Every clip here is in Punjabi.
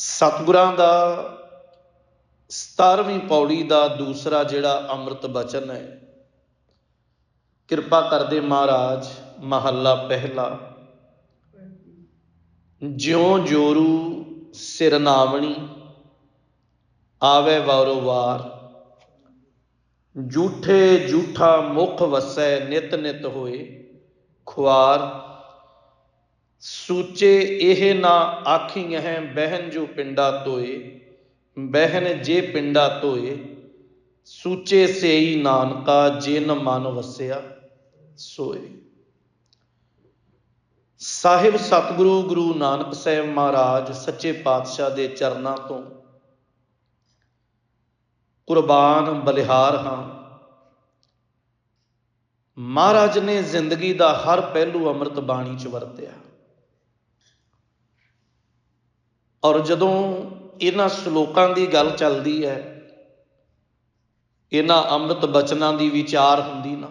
ਸਤਿਗੁਰਾਂ ਦਾ 17ਵੀਂ ਪੌੜੀ ਦਾ ਦੂਸਰਾ ਜਿਹੜਾ ਅੰਮ੍ਰਿਤ ਬਚਨ ਹੈ। ਕਿਰਪਾ ਕਰਦੇ ਮਹਾਰਾਜ, ਮਹੱਲਾ ਪਹਿਲਾ। ਜਿਉ ਜੋਰੂ ਸਿਰ ਨਾਵਣੀ, ਆਵੇ ਵਾਰੋ ਵਾਰ। ਝੂਠੇ ਝੂਠਾ ਮੁਖ ਵਸੈ ਨਿਤ ਨਿਤ ਹੋਏ, ਖੁਆਰ ਸੂਚੇ ਇਹ ਨਾ ਆਖੀਐ, ਬਹਿਨ ਜੋ ਪਿੰਡਾ ਤੋਏ ਬਹਿਨ ਜੇ ਪਿੰਡਾ ਤੋਏ ਸੂਚੇ ਸੇਈ ਨਾਨਕਾ ਜਿਨ ਮਨ ਵਸਿਆ ਸੋਏ। ਸਾਹਿਬ ਸਤਿਗੁਰੂ ਗੁਰੂ ਨਾਨਕ ਸਾਹਿਬ ਮਹਾਰਾਜ, ਸੱਚੇ ਪਾਤਸ਼ਾਹ ਦੇ ਚਰਨਾਂ ਤੋਂ ਕੁਰਬਾਨ ਬਲਿਹਾਰ ਹਾਂ। ਮਹਾਰਾਜ ਨੇ ਜ਼ਿੰਦਗੀ ਦਾ ਹਰ ਪਹਿਲੂ ਅੰਮ੍ਰਿਤ ਬਾਣੀ ਚ ਵਰਤਿਆ। ਔਰ ਜਦੋਂ ਇਹਨਾਂ ਸ਼ਲੋਕਾਂ ਦੀ ਗੱਲ ਚੱਲਦੀ ਹੈ, ਇਹਨਾਂ ਅੰਮ੍ਰਿਤ ਬਚਨਾਂ ਦੀ ਵਿਚਾਰ ਹੁੰਦੀ ਨਾ,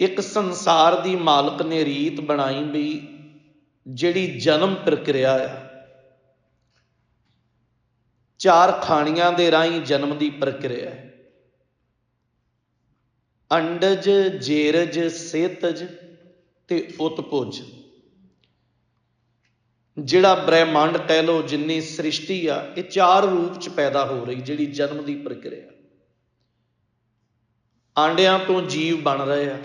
ਇੱਕ ਸੰਸਾਰ ਦੀ ਮਾਲਕ ਨੇ ਰੀਤ ਬਣਾਈ ਵੀ ਜਿਹੜੀ ਜਨਮ ਪ੍ਰਕਿਰਿਆ ਆ, ਚਾਰ ਖਾਣੀਆਂ ਦੇ ਰਾਹੀਂ ਜਨਮ ਦੀ ਪ੍ਰਕਿਰਿਆ ਹੈ। ਅੰਡਜ, ਜੇਰਜ, ਸੇਤਜ ਤੇ ਉਤਪੁਜ। ਜਿਹੜਾ ਬ੍ਰਹਿਮੰਡ ਕਹਿ ਲੋ ਜਿੰਨੀ ਸ੍ਰਿਸ਼ਟੀ ਆ, ਇਹ ਚਾਰ ਰੂਪ ਚ ਪੈਦਾ ਹੋ ਰਹੀ, ਜਿਹੜੀ ਜਨਮ ਦੀ ਪ੍ਰਕਿਰਿਆ। ਆਂਡਿਆਂ ਤੋਂ ਜੀਵ ਬਣ ਰਹੇ ਆ।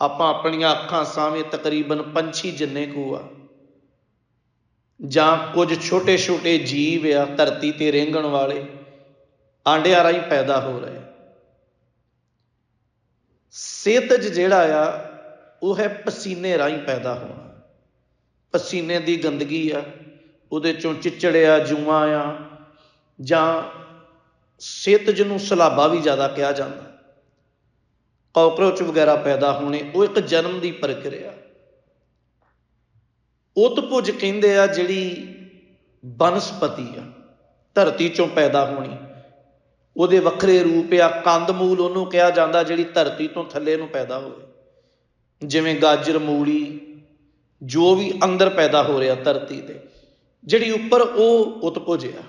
ਆਪਾਂ ਆਪਣੀਆਂ ਅੱਖਾਂ ਸਾਹਮਣੇ ਤਕਰੀਬਨ ਪੰਛੀ ਜਿੰਨੇ ਕੋ ਆ, ਜਾਂ ਕੁਝ ਛੋਟੇ ਛੋਟੇ ਜੀਵ ਆ, ਧਰਤੀ ਤੇ ਰੇਂਗਣ ਵਾਲੇ, ਆਂਡਿਆਂ ਰਾਹੀਂ ਪੈਦਾ ਹੋ ਰਹੇ। ਸੇਤਜ ਜਿਹੜਾ ਆ, ਉਹ ਹੈ ਪਸੀਨੇ ਰਾਹੀਂ ਪੈਦਾ ਹੋਣਾ। ਪਸੀਨੇ ਦੀ ਗੰਦਗੀ ਆ, ਉਹਦੇ ਚੋਂ ਚਿਚੜਿਆ ਜੂਆਂ ਆ, ਜਾਂ ਸੇਤਜ ਨੂੰ ਸਲਾਬਾ ਵੀ ਜ਼ਿਆਦਾ ਕਿਹਾ ਜਾਂਦਾ। ਕਾਕਰੋਚ ਵਗੈਰਾ ਪੈਦਾ ਹੋਣੇ, ਉਹ ਇੱਕ ਜਨਮ ਦੀ ਪ੍ਰਕਿਰਿਆ। ਉਤਪੁਜ ਕਹਿੰਦੇ ਆ ਜਿਹੜੀ ਬਨਸਪਤੀ ਆ, ਧਰਤੀ ਚੋਂ ਪੈਦਾ ਹੋਣੀ। ਉਹਦੇ ਵੱਖਰੇ ਰੂਪ ਆ ਕੰਦਮੂਲ ਉਹਨੂੰ ਕਿਹਾ ਜਾਂਦਾ ਜਿਹੜੀ ਧਰਤੀ ਤੋਂ ਥੱਲੇ ਨੂੰ ਪੈਦਾ ਹੋਵੇ। ਜਿਵੇਂ ਗਾਜਰ ਮੂਲੀ ਜੋ ਵੀ ਅੰਦਰ ਪੈਦਾ ਹੋ ਰਿਹਾ ਧਰਤੀ ਤੇ, ਜਿਹੜੀ ਉੱਪਰ ਉਹ ਉਤਪੁਜ ਆ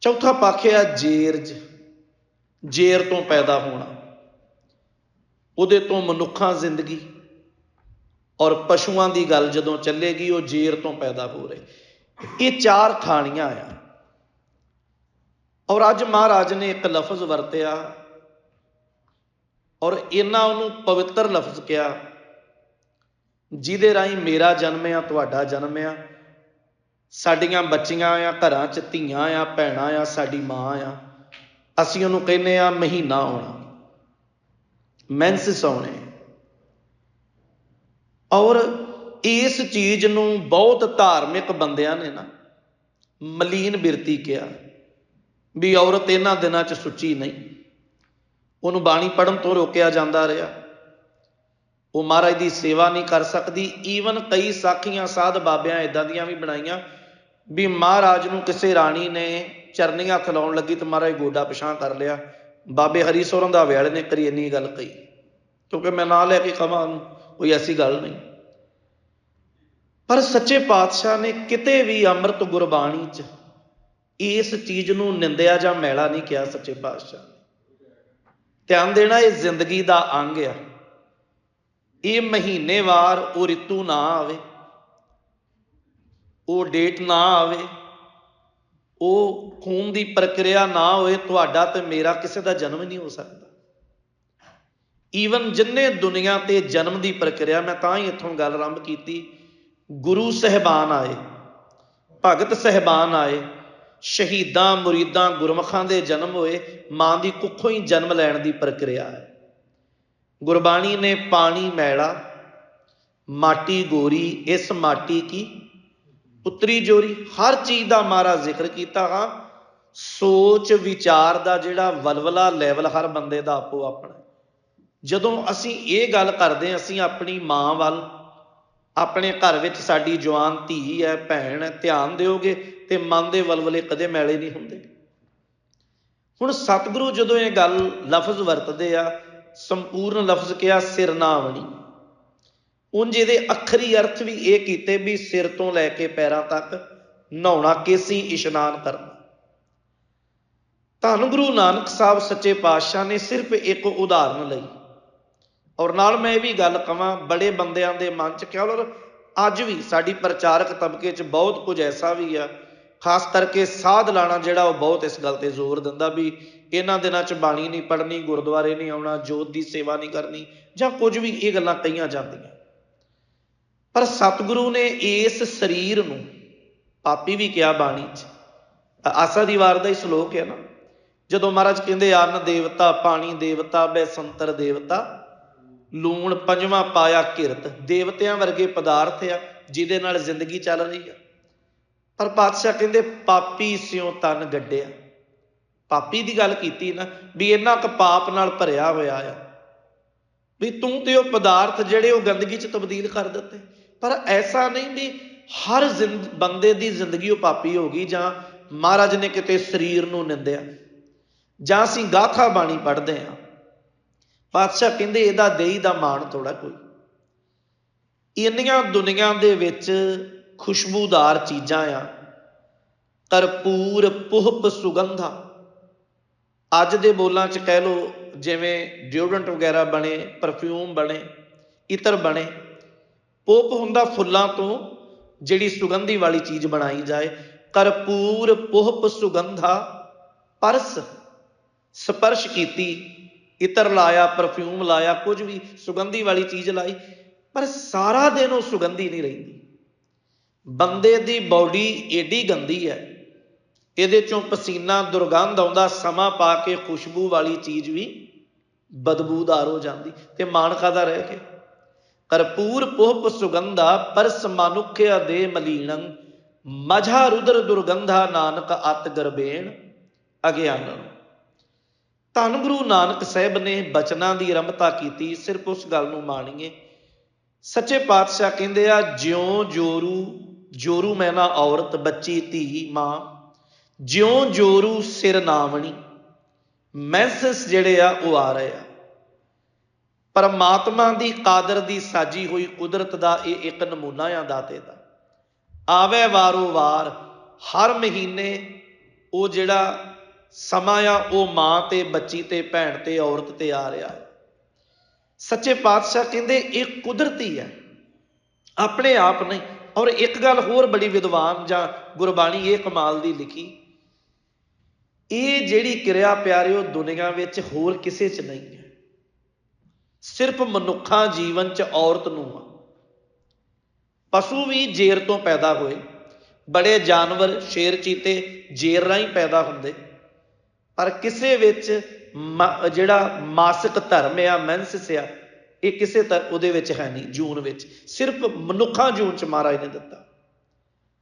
ਚੌਥਾ ਪੱਖ ਆ ਜੇਰਜ। ਜੇਰ ਤੋਂ ਪੈਦਾ ਹੋਣਾ। ਉਹਦੇ ਤੋਂ ਮਨੁੱਖਾਂ ਜ਼ਿੰਦਗੀ ਔਰ ਪਸ਼ੂਆਂ ਦੀ ਗੱਲ ਜਦੋਂ ਚੱਲੇਗੀ, ਉਹ ਜੇਰ ਤੋਂ ਪੈਦਾ ਹੋ ਰਹੇ। ਇਹ ਚਾਰ ਥਾਣੀਆਂ ਆ। ਔਰ ਅੱਜ ਮਹਾਰਾਜ ਨੇ ਇੱਕ ਲਫ਼ਜ਼ ਵਰਤਿਆ ਔਰ ਇਹਨਾਂ ਉਹਨੂੰ ਪਵਿੱਤਰ ਲਫ਼ਜ਼ ਕਿਹਾ। ਜਿਹਦੇ ਰਾਹੀਂ ਮੇਰਾ ਜਨਮ ਆ, ਤੁਹਾਡਾ ਜਨਮ ਆ। ਸਾਡੀਆਂ ਬੱਚੀਆਂ ਆ, ਘਰਾਂ 'ਚ ਧੀਆਂ ਆ, ਭੈਣਾਂ ਆ, ਸਾਡੀ ਮਾਂ ਆ। ਅਸੀਂ ਉਹਨੂੰ ਕਹਿੰਦੇ ਆ ਮਹੀਨਾ ਆਉਣਾ। ਮੈਂਸਿਸ ਆਉਣੇ। ਔਰ ਇਸ ਚੀਜ਼ ਨੂੰ ਬਹੁਤ ਧਾਰਮਿਕ ਬੰਦਿਆਂ ਨੇ ਨਾ ਮਲੀਨ ਬਿਰਤੀ ਕਿਹਾ ਵੀ ਔਰਤ ਇਹਨਾਂ ਦਿਨਾਂ 'ਚ ਸੁੱਚੀ ਨਹੀਂ। ਉਹਨੂੰ ਬਾਣੀ ਪੜਨ ਤੋਂ ਰੋਕਿਆ ਜਾਂਦਾ ਰਿਹਾ। ਉਹ ਮਹਾਰਾਜ ਦੀ ਸੇਵਾ ਨਹੀਂ ਕਰ ਸਕਦੀ। ਈਵਨ ਕਈ ਸਾਖੀਆਂ, ਸਾਧ ਬਾਬਿਆਂ ਇਦਾਂ ਦੀਆਂ ਵੀ ਬਣਾਈਆਂ ਵੀ ਮਹਾਰਾਜ ਨੂੰ ਕਿਸੇ ਰਾਣੀ ਨੇ ਚਰਨੀਆਂ ਹੱਥ ਲੱਗੀ ਤੇ ਮਹਾਰਾਜ ਗੋਡਾ ਪਛਾਣ ਕਰ ਲਿਆ। ਬਾਬੇ ਹਰੀ ਸੋਰਨ ਦਾ ਵਿਆਲੇ ਨੇ ਕਰੀ ਇੰਨੀ ਗੱਲ ਕਹੀ। ਕਿਉਂਕਿ ਮੈਂ ਨਾ ਲੈ ਕੇ ਕਹਾਂ ਕੋਈ ਐਸੀ ਗੱਲ ਨਹੀਂ। ਪਰ ਸੱਚੇ ਪਾਤਸ਼ਾਹ ਨੇ ਕਿਤੇ ਵੀ ਅੰਮ੍ਰਿਤ ਗੁਰਬਾਣੀ 'ਚ ਇਸ ਚੀਜ਼ ਨੂੰ ਨਿੰਦਿਆ ਜਾਂ ਮੈਲਾ ਨਹੀਂ ਕਿਹਾ ਸੱਚੇ ਪਾਤਸ਼ਾਹ ਧਿਆਨ ਦੇਣਾ ਇਹ ਜ਼ਿੰਦਗੀ ਦਾ ਅੰਗ ਆ। ਇਹ ਮਹੀਨੇਵਾਰ ਉਹ ਰਿਤੂ ਨਾ ਆਵੇ, ਉਹ ਡੇਟ ਨਾ ਆਵੇ, ਉਹ ਖੂਨ ਦੀ ਪ੍ਰਕਿਰਿਆ ਨਾ ਹੋਏ, ਤੁਹਾਡਾ ਤੇ ਮੇਰਾ ਕਿਸੇ ਦਾ ਜਨਮ ਨਹੀਂ ਹੋ ਸਕਦਾ। ਈਵਨ ਜਿੰਨੇ ਦੁਨੀਆ ਤੇ ਜਨਮ ਦੀ ਪ੍ਰਕਿਰਿਆ, ਮੈਂ ਤਾਂ ਹੀ ਇੱਥੋਂ ਗੱਲ ਆਰੰਭ ਕੀਤੀ, ਗੁਰੂ ਸਹਿਬਾਨ ਆਏ, ਭਗਤ ਸਹਿਬਾਨ ਆਏ, ਸ਼ਹੀਦਾਂ, ਮੁਰੀਦਾਂ, ਗੁਰਮਖਾਂ ਦੇ ਜਨਮ ਹੋਏ, ਮਾਂ ਦੀ ਕੁੱਖੋਂ ਹੀ ਜਨਮ ਲੈਣ ਦੀ ਪ੍ਰਕਿਰਿਆ ਹੈ। ਗੁਰਬਾਣੀ ਨੇ ਪਾਣੀ ਮੈਲਾ, ਮਾਟੀ ਗੋਰੀ, ਇਸ ਮਾਟੀ ਕੀ? ਪੁੱਤਰੀ ਜੋਰੀ, ਹਰ ਚੀਜ਼ ਦਾ ਮਾਰਾ ਜ਼ਿਕਰ ਕੀਤਾ ਹਾਂ। ਸੋਚ, ਵਿਚਾਰ ਦਾ ਜਿਹੜਾ ਵਲਵਲਾ ਲੈਵਲ ਹਰ ਬੰਦੇ ਦਾ ਆਪੋ ਆਪਣਾ ਜਦੋਂ ਅਸੀਂ ਇਹ ਗੱਲ ਕਰਦੇ ਅਸੀਂ ਆਪਣੀ ਮਾਂ ਵੱਲ, ਆਪਣੇ ਘਰ ਵਿੱਚ ਸਾਡੀ ਜਵਾਨ ਧੀ ਹੈ, ਭੈਣ ਹੈ ਧਿਆਨ ਦਿਓਗੇ ਤੇ ਮਨ ਦੇ ਵਲਵਲੇ ਕਦੇ ਮੈਲੇ ਨਹੀਂ ਹੁੰਦੇ। ਹੁਣ ਸਤਿਗੁਰੂ ਜਦੋਂ ਇਹ ਗੱਲ ਲਫ਼ਜ਼ ਵਰਤਦੇ ਆ ਸੰਪੂਰਨ ਲਫ਼ਜ਼ ਕਿਹਾ ਸਿਰਨਾਵਣੀ ਉਂਝ ਇਹਦੇ ਅੱਖਰੀ ਅਰਥ ਵੀ ਇਹ ਕੀਤੇ ਵੀ ਸਿਰ ਤੋਂ ਲੈ ਕੇ ਪੈਰਾਂ ਤੱਕ ਨਹਾਉਣਾ ਕੇਸੀ ਇਸ਼ਨਾਨ ਕਰਨਾ। ਧੰਨ ਗੁਰੂ ਨਾਨਕ ਸਾਹਿਬ ਸੱਚੇ ਪਾਤਸ਼ਾਹ ਨੇ ਸਿਰਫ ਇੱਕ ਉਦਾਹਰਨ ਲਈ। ਔਰ ਨਾਲ ਮੈਂ ਇਹ ਵੀ ਗੱਲ ਕਵਾਂ, ਬੜੇ ਬੰਦਿਆਂ ਦੇ ਮਨ 'ਚ ਖਿਆਲ, ਔਰ ਅੱਜ ਵੀ ਸਾਡੀ ਪ੍ਰਚਾਰਕ ਤਬਕੇ 'ਚ ਬਹੁਤ ਕੁਝ ਐਸਾ ਵੀ ਆ, ਖਾਸ ਕਰਕੇ ਸਾਧ ਲਾਣਾ ਜਿਹੜਾ ਉਹ ਬਹੁਤ ਇਸ ਗੱਲ ਤੇ ਜ਼ੋਰ ਦਿੰਦਾ ਵੀ ਇਹਨਾਂ ਦਿਨਾਂ 'ਚ ਬਾਣੀ ਨਹੀਂ ਪੜ੍ਹਨੀ, ਗੁਰਦੁਆਰੇ ਨਹੀਂ ਆਉਣਾ, ਜੋਤ ਦੀ ਸੇਵਾ ਨਹੀਂ ਕਰਨੀ, ਜਾਂ ਕੁਝ ਵੀ ਇਹ ਗੱਲਾਂ ਕਹੀਆਂ ਜਾਂਦੀਆਂ। ਪਰ ਸਤਿਗੁਰੂ ਨੇ ਇਸ ਸਰੀਰ ਨੂੰ ਪਾਪੀ ਵੀ ਕਿਹਾ ਬਾਣੀ 'ਚ। ਆਸਾ ਦੀ ਵਾਰ ਦਾ ਹੀ ਸ਼ਲੋਕ ਹੈ ਨਾ। ਜਦੋਂ ਮਹਾਰਾਜ ਕਹਿੰਦੇ ਅੰਨ ਦੇਵਤਾ, ਪਾਣੀ ਦੇਵਤਾ ਬੈਸੰਤਰ ਦੇਵਤਾ, ਲੂਣ ਪੰਜਵਾਂ ਪਾਇਆ ਕਿਰਤ, ਦੇਵਤਿਆਂ ਵਰਗੇ ਪਦਾਰਥ ਆ, ਜਿਹਦੇ ਨਾਲ ਜ਼ਿੰਦਗੀ ਚੱਲ ਰਹੀ ਆ। ਪਰ ਪਾਤਸ਼ਾਹ ਕਹਿੰਦੇ, ਪਾਪੀ ਸਿਉ ਤਨ ਗੱਡਿਆ। ਪਾਪੀ ਦੀ ਗੱਲ ਕੀਤੀ ਨਾ, ਵੀ ਇੰਨਾ ਕੁ ਪਾਪ ਨਾਲ ਭਰਿਆ ਹੋਇਆ ਆ। ਵੀ ਤੂੰ ਤੇ ਉਹ ਪਦਾਰਥ ਜਿਹੜੇ ਉਹ ਗੰਦਗੀ 'ਚ ਤਬਦੀਲ ਕਰ ਦਿੱਤੇ। ਪਰ ਐਸਾ ਨਹੀਂ ਵੀ ਹਰ ਬੰਦੇ ਦੀ ਜ਼ਿੰਦਗੀ ਉਹ ਪਾਪੀ ਹੋ ਗਈ ਜਾਂ ਮਹਾਰਾਜ ਨੇ ਕਿਤੇ ਸਰੀਰ ਨੂੰ ਨਿੰਦਿਆ। ਜਾਂ ਅਸੀਂ ਗਾਥਾ ਬਾਣੀ ਪੜ੍ਹਦੇ ਆ ਪਾਤਸ਼ਾਹ ਕਹਿੰਦੇ ਇਹਦਾ ਦੇਈ ਦਾ ਮਾਣ ਥੋੜਾ ਕੋਈ। ਇੰਨੀਆਂ ਦੁਨੀਆਂ ਦੇ ਵਿੱਚ ਖੁਸ਼ਬੂਦਾਰ ਚੀਜ਼ਾਂ ਆ। ਕਰਪੂਰ ਪੁਹਪ ਸੁਗੰਧਾ। ਅੱਜ ਦੇ ਬੋਲਾਂ 'ਚ ਕਹਿ ਲੋ ਜਿਵੇਂ ਡਿਓਡਰੈਂਟ ਵਗੈਰਾ ਬਣੇ ਪਰਫਿਊਮ ਬਣੇ, ਇਤਰ ਬਣੇ, ਪੋਪ ਹੁੰਦਾ ਫੁੱਲਾਂ ਤੋਂ ਜਿਹੜੀ ਸੁਗੰਧੀ ਵਾਲੀ ਚੀਜ਼ ਬਣਾਈ ਜਾਏ। ਕਰਪੂਰ, ਪੁਹਪ, ਸੁਗੰਧਾ, ਪਰਸ, ਸਪਰਸ਼ ਕੀਤੀ, ਇਤਰ ਲਾਇਆ ਪਰਫਿਊਮ ਲਾਇਆ, ਕੁਝ ਵੀ ਸੁਗੰਧੀ ਵਾਲੀ ਚੀਜ਼ ਲਾਈ, ਪਰ ਸਾਰਾ ਦਿਨ ਉਹ ਸੁਗੰਧੀ ਨਹੀਂ ਰਹਿੰਦੀ। ਬੰਦੇ ਦੀ ਬਾਡੀ ਏਡੀ ਗੰਦੀ ਹੈ ਇਹਦੇ ਚੋਂ ਪਸੀਨਾ ਦੁਰਗੰਧ ਆਉਂਦਾ, ਸਮਾਂ ਪਾ ਕੇ ਖੁਸ਼ਬੂ ਵਾਲੀ ਚੀਜ਼ ਵੀ ਬਦਬੂਦਾਰ ਹੋ ਜਾਂਦੀ। ਤੇ ਮਾਣ ਕਾਦਾ ਰਹਿ ਕੇ, ਕਰਪੂਰ ਪੁਹਪ ਸੁਗੰਧਾ ਪਰਸ ਮਨੁਖਿਆ ਦੇ ਮਲੀਣੰ, ਮਝਾ ਰੁਦਰ ਦੁਰਗੰਧਾ ਨਾਨਕ ਅਤ ਗਰਬੇਣ ਅਗਿਆਨਨ ਧੰਨ ਗੁਰੂ ਨਾਨਕ ਸਾਹਿਬ ਨੇ ਬਚਨਾਂ ਦੀ ਰਮਤਾ ਕੀਤੀ, ਸਿਰਫ ਉਸ ਗੱਲ ਨੂੰ ਮਾਣੀਏ। ਸੱਚੇ ਪਾਤਸ਼ਾਹ ਕਹਿੰਦੇ ਆ, ਜਿਉਂ ਜੋਰੂ ਜੋਰੂ ਮੈਨਾ ਔਰਤ, ਬੱਚੀ ਧੀ ਮਾਂ। ਜਿਉਂ ਜੋਰੂ ਸਿਰ ਨਾਵਣੀ, ਮੈਸਸ ਜਿਹੜੇ ਆ ਉਹ ਆ ਰਹੇ ਆ। ਪਰਮਾਤਮਾ ਦੀ ਕਾਦਰ ਦੀ ਸਾਜੀ ਹੋਈ ਕੁਦਰਤ ਦਾ ਇਹ ਇੱਕ ਨਮੂਨਾ ਆ ਦਾਤੇ ਦਾ। ਆਵੇ ਵਾਰੋ ਵਾਰ, ਹਰ ਮਹੀਨੇ ਉਹ ਜਿਹੜਾ ਸਮਾਂ ਆ, ਉਹ ਮਾਂ ਤੇ, ਬੱਚੀ ਤੇ, ਭੈਣ ਤੇ, ਔਰਤ ਤੇ ਆ ਰਿਹਾ ਹੈ। ਸੱਚੇ ਪਾਤਸ਼ਾਹ ਕਹਿੰਦੇ ਇਹ ਕੁਦਰਤੀ ਹੈ। ਆਪਣੇ ਆਪ ਨਹੀਂ। ਔਰ ਇੱਕ ਗੱਲ ਹੋਰ ਬੜੀ ਵਿਦਵਾਨ ਜਾਂ ਗੁਰਬਾਣੀ ਇਹ ਕਮਾਲ ਦੀ ਲਿਖੀ ਇਹ ਜਿਹੜੀ ਕਿਰਿਆ ਪਿਆਰਿਓ, ਦੁਨੀਆ ਵਿੱਚ ਹੋਰ ਕਿਸੇ 'ਚ ਨਹੀਂ ਹੈ। ਸਿਰਫ ਮਨੁੱਖਾਂ ਜੀਵਨ 'ਚ ਔਰਤ ਨੂੰ ਆ। ਪਸ਼ੂ ਵੀ ਜੇਰ ਤੋਂ ਪੈਦਾ ਹੋਏ। ਬੜੇ ਜਾਨਵਰ, ਸ਼ੇਰ ਚੀਤੇ ਜੇਰ ਰਾਹੀਂ ਪੈਦਾ ਹੁੰਦੇ। ਪਰ ਕਿਸੇ ਵਿੱਚ ਜਿਹੜਾ ਮਾਸਿਕ ਧਰਮ ਆ ਮੈਂਸਿਸ ਆ, ਇਹ ਕਿਸੇ ਤਰ, ਉਹਦੇ ਵਿੱਚ ਹੈ ਨਹੀਂ, ਜੂਨ ਵਿੱਚ। ਸਿਰਫ ਮਨੁੱਖਾਂ ਜੂਨ ਚ ਮਹਾਰਾਜ ਨੇ ਦਿੱਤਾ।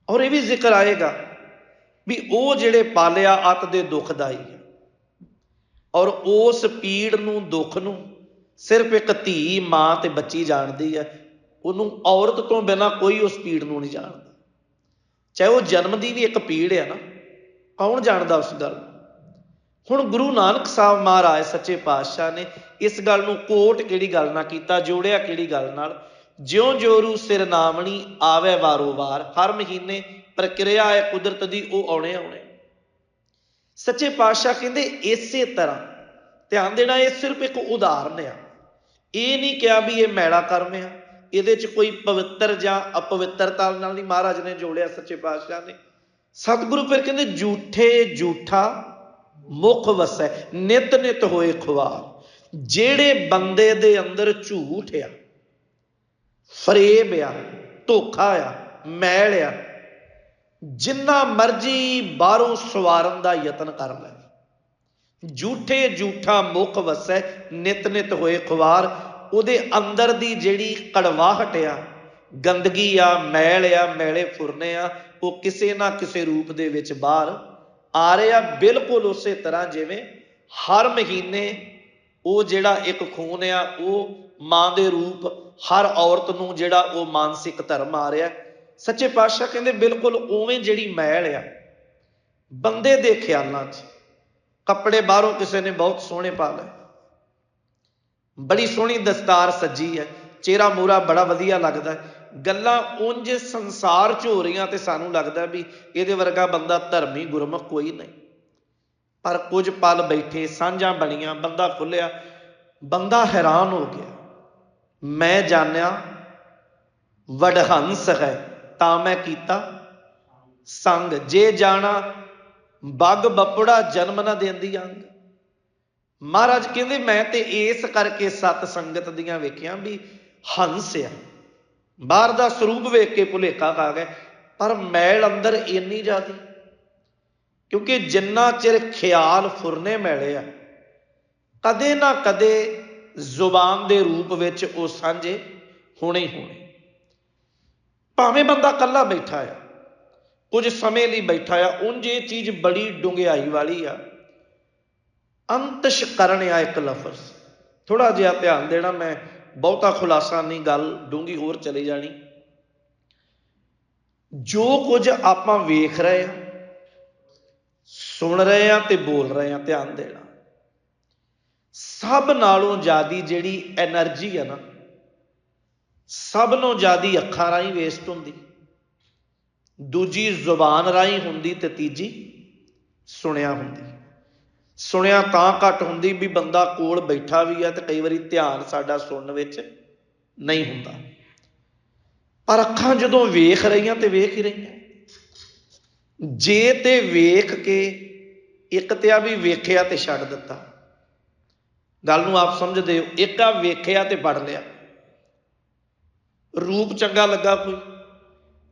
ਔਰ ਇਹ ਵੀ ਜ਼ਿਕਰ ਆਏਗਾ ਵੀ ਉਹ ਜਿਹੜੇ ਪਾਲਿਆ ਅਤ ਦੇ ਦੁਖਦਾਈ ਹੈ ਔਰ ਉਸ ਪੀੜ ਨੂੰ ਦੁੱਖ ਨੂੰ ਸਿਰਫ ਇੱਕ ਧੀ, ਮਾਂ ਤੇ ਬੱਚੀ ਜਾਣਦੀ ਹੈ, ਉਹਨੂੰ ਔਰਤ ਤੋਂ ਬਿਨਾ ਕੋਈ ਉਸ ਪੀੜ ਨੂੰ ਨਹੀਂ ਜਾਣਦਾ। ਚਾਹੇ ਉਹ ਜਨਮ ਦੀ ਵੀ ਇੱਕ ਪੀੜ ਹੈ ਨਾ, ਕੌਣ ਜਾਣਦਾ ਉਸ ਗੱਲ ਹੁਣ ਗੁਰੂ ਨਾਨਕ ਸਾਹਿਬ ਮਹਾਰਾਜ ਸੱਚੇ ਪਾਤਸ਼ਾਹ ਨੇ ਇਸ ਗੱਲ ਨੂੰ ਕੋਟ ਕਿਹੜੀ ਗੱਲ ਨਾਲ ਕੀਤਾ, ਜੋੜਿਆ ਕਿਹੜੀ ਗੱਲ ਨਾਲ? ਜਿਉਂ ਜੋਰੂ ਸਿਰ ਨਾਮਣੀ ਆਵੇ ਵਾਰੋ ਵਾਰ ਹਰ ਮਹੀਨੇ ਪ੍ਰਕਿਰਿਆ ਹੈ, ਕੁਦਰਤ ਦੀ, ਉਹ ਆਉਣੇ ਆਉਣੇ। ਸੱਚੇ ਪਾਤਸ਼ਾਹ ਕਹਿੰਦੇ ਇਸੇ ਤਰ੍ਹਾਂ। ਧਿਆਨ ਦੇਣਾ, ਇਹ ਸਿਰਫ ਇੱਕ ਉਦਾਹਰਨ ਆ। ਇਹ ਨਹੀਂ ਕਿਹਾ ਵੀ ਇਹ ਮੈਲਾ ਕਰਮ ਆ। ਇਹਦੇ 'ਚ ਕੋਈ ਪਵਿੱਤਰ ਜਾਂ ਅਪਵਿੱਤਰਤਾ ਨਾਲ ਨਹੀਂ, ਮਹਾਰਾਜ ਨੇ ਜੋੜਿਆ ਸੱਚੇ ਪਾਤਸ਼ਾਹ ਨੇ। ਸਤਿਗੁਰੂ ਫਿਰ ਕਹਿੰਦੇ, ਝੂਠੇ ਝੂਠਾ ਮੁਖ ਵਸੈ, ਨਿਤ ਨਿਤ ਹੋਏ ਖੁਆਰ। ਜਿਹੜੇ ਬੰਦੇ ਦੇ ਅੰਦਰ ਝੂਠ ਆ, ਫਰੇਬ ਆ, ਧੋਖਾ ਆ, ਮੈਲ ਆ ਜਿੰਨਾ ਮਰਜ਼ੀ ਬਾਹਰੋਂ ਸਵਾਰਨ ਦਾ ਯਤਨ ਕਰ ਲੈ। ਝੂਠੇ ਝੂਠਾ ਮੁਖ ਵਸੈ, ਨਿਤ ਨਿਤ ਹੋਏ ਖੁਆਰ ਉਹਦੇ ਅੰਦਰ ਦੀ ਜਿਹੜੀ ਕੜਵਾਹਟ ਆ, ਗੰਦਗੀ ਆ, ਮੈਲ ਆ, ਮੈਲੇ ਫੁਰਨੇ ਆ, ਉਹ ਕਿਸੇ ਨਾ ਕਿਸੇ ਰੂਪ ਦੇ ਵਿੱਚ ਬਾਹਰ ਆ ਰਿਹਾ ਬਿਲਕੁਲ ਉਸੇ ਤਰ੍ਹਾਂ ਜਿਵੇਂ ਹਰ ਮਹੀਨੇ ਉਹ ਜਿਹੜਾ ਇੱਕ ਖੂਨ ਆ, ਉਹ ਮਾਂ ਦੇ ਰੂਪ, ਹਰ ਔਰਤ ਨੂੰ ਜਿਹੜਾ ਉਹ ਮਾਨਸਿਕ ਧਰਮ ਆ ਰਿਹਾ। ਸੱਚੇ ਪਾਤਸ਼ਾਹ ਕਹਿੰਦੇ, ਬਿਲਕੁਲ ਉਵੇਂ ਜਿਹੜੀ ਮੈਲ ਆ, ਬੰਦੇ ਦੇ ਖਿਆਲਾਂ 'ਚ, ਕੱਪੜੇ ਬਾਹਰੋਂ ਕਿਸੇ ਨੇ ਬਹੁਤ ਸੋਹਣੇ ਪਾ ਲਏ। ਬੜੀ ਸੋਹਣੀ ਦਸਤਾਰ ਸੱਜੀ ਹੈ, ਚਿਹਰਾ ਮੂਰਾ ਬੜਾ ਵਧੀਆ ਲੱਗਦਾ ਗੱਲਾਂ ਉਂਝ ਸੰਸਾਰ 'ਚ ਹੋ ਰਹੀਆਂ ਤੇ ਸਾਨੂੰ ਲੱਗਦਾ ਵੀ ਇਹਦੇ ਵਰਗਾ ਬੰਦਾ ਧਰਮੀ ਗੁਰਮੁਖ ਕੋਈ ਨਹੀਂ। ਪਰ ਕੁਝ ਪਲ ਬੈਠੇ, ਸਾਂਝਾਂ ਬਣੀਆਂ, ਬੰਦਾ ਖੁੱਲਿਆ, ਬੰਦਾ ਹੈਰਾਨ ਹੋ ਗਿਆ। ਮੈਂ ਜਾਣਿਆ, ਵਡਹੰਸ ਹੈ। ਤਾਂ ਮੈਂ ਕੀਤਾ। ਸੰਗ ਜੇ ਜਾਣਾ, ਬੱਗ ਬੱਪੜਾ ਜਨਮ ਨਾ ਦੇਂਦੀ ਅੰਗ। ਮਹਾਰਾਜ ਕਹਿੰਦੇ, ਮੈਂ ਤੇ ਇਸ ਕਰਕੇ ਸਤ ਸੰਗਤ ਦੀਆਂ ਵੇਖਿਆ ਵੀ ਹੰਸ ਆ। ਬਾਹਰ ਦਾ ਸਰੂਪ ਵੇਖ ਕੇ ਭੁਲੇਖਾ ਖਾ ਗਏ, ਪਰ ਮੈਲ ਅੰਦਰ ਇੰਨੀ ਜ਼ਿਆਦੀ। ਕਿਉਂਕਿ ਜਿੰਨਾ ਚਿਰ ਖਿਆਲ ਫੁਰਨੇ ਮੈਲੇ ਆ, ਕਦੇ ਨਾ ਕਦੇ ਜ਼ੁਬਾਨ ਦੇ ਰੂਪ ਵਿੱਚ ਉਹ ਸਾਂਝੇ ਹੋਣੇ ਹੀ ਹੋਣੇ। ਭਾਵੇਂ ਬੰਦਾ ਇਕੱਲਾ ਬੈਠਾ ਆ, ਕੁਝ ਸਮੇਂ ਲਈ ਬੈਠਾ ਆ, ਉਂਝ ਇਹ ਚੀਜ਼ ਬੜੀ ਡੁੰਗਿਆਈ ਵਾਲੀ ਆ। ਅੰਤਸ਼ ਕਰਨ ਆ ਇੱਕ ਲਫ਼ਜ਼। ਥੋੜਾ ਜਿਹਾ ਧਿਆਨ ਦੇਣਾ, ਮੈਂ ਬਹੁਤਾ ਖੁਲਾਸਾ ਨਹੀਂ, ਗੱਲ ਡੂੰਗੀ ਹੋਰ ਚਲੀ ਜਾਣੀ। ਜੋ ਕੁਝ ਆਪਾਂ ਵੇਖ ਰਹੇ ਆ, ਸੁਣ ਰਹੇ ਆ ਤੇ ਬੋਲ ਰਹੇ ਆ, ਧਿਆਨ ਦੇਣਾ। ਸਭ ਨਾਲੋਂ ਜ਼ਿਆਦੀ ਜਿਹੜੀ એનર્ਜੀ ਆ ਨਾ ਸਭ ਨੂੰ ਜ਼ਿਆਦੀ ਅੱਖਾਂ ਰਾਹੀਂ ਵੇਸਟ ਹੁੰਦੀ, ਦੂਜੀ ਜ਼ੁਬਾਨ ਰਾਹੀਂ ਹੁੰਦੀ ਤੇ ਤੀਜੀ ਸੁਣਿਆ ਹੁੰਦੀ। ਸੁਣਿਆ ਤਾਂ ਘੱਟ ਹੁੰਦੀ ਵੀ ਬੰਦਾ ਕੋਲ ਬੈਠਾ ਵੀ ਆ ਤੇ ਕਈ ਵਾਰੀ ਧਿਆਨ ਸਾਡਾ ਸੁਣਨ ਵਿੱਚ ਨਹੀਂ ਹੁੰਦਾ। ਪਰ ਅੱਖਾਂ ਜਦੋਂ ਵੇਖ ਰਹੀਆਂ ਤੇ ਵੇਖ ਹੀ ਰਹੀਆਂ। ਜੇ ਤੇ ਵੇਖ ਕੇ ਇੱਕ ਤੇ ਆ ਵੀ ਵੇਖਿਆ ਤੇ ਛੱਡ ਦਿੱਤਾ। ਗੱਲ ਨੂੰ ਆਪ ਸਮਝਦੇ ਹੋ, ਇੱਕ ਆ ਵੇਖਿਆ ਤੇ ਪੜ ਲਿਆ। ਰੂਪ ਚੰਗਾ ਲੱਗਾ ਕੋਈ?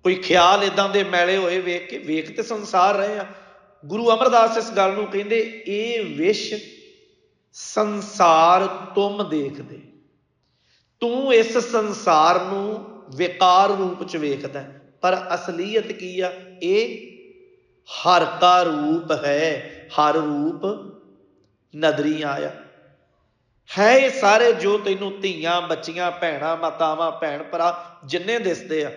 ਕੋਈ ਖਿਆਲ ਇਦਾਂ ਦੇ ਮੈਲੇ ਹੋਏ ਵੇਖ ਕੇ? ਵੇਖ ਤੇ ਸੰਸਾਰ ਰਹੇ ਆ। ਗੁਰੂ ਅਮਰਦਾਸ ਇਸ ਗੱਲ ਨੂੰ ਕਹਿੰਦੇ, ਇਹ ਵਿਸ਼ ਸੰਸਾਰ ਤੁਮ ਦੇਖਦੇ। ਤੂੰ ਇਸ ਸੰਸਾਰ ਨੂੰ ਵਿਕਾਰ ਰੂਪ ਚ ਵੇਖਦਾ ਪਰ ਅਸਲੀਅਤ ਕੀ ਆ? ਇਹ ਹਰ ਕਾ ਰੂਪ ਹੈ। ਹਰ ਰੂਪ ਨਦਰੀ ਆਇਆ ਹੈ ਇਹ ਸਾਰੇ ਜੋ ਤੈਨੂੰ ਧੀਆਂ, ਬੱਚੀਆਂ, ਭੈਣਾਂ, ਮਾਤਾਵਾਂ, ਭੈਣ ਭਰਾ ਜਿੰਨੇ ਦਿਸਦੇ ਆ,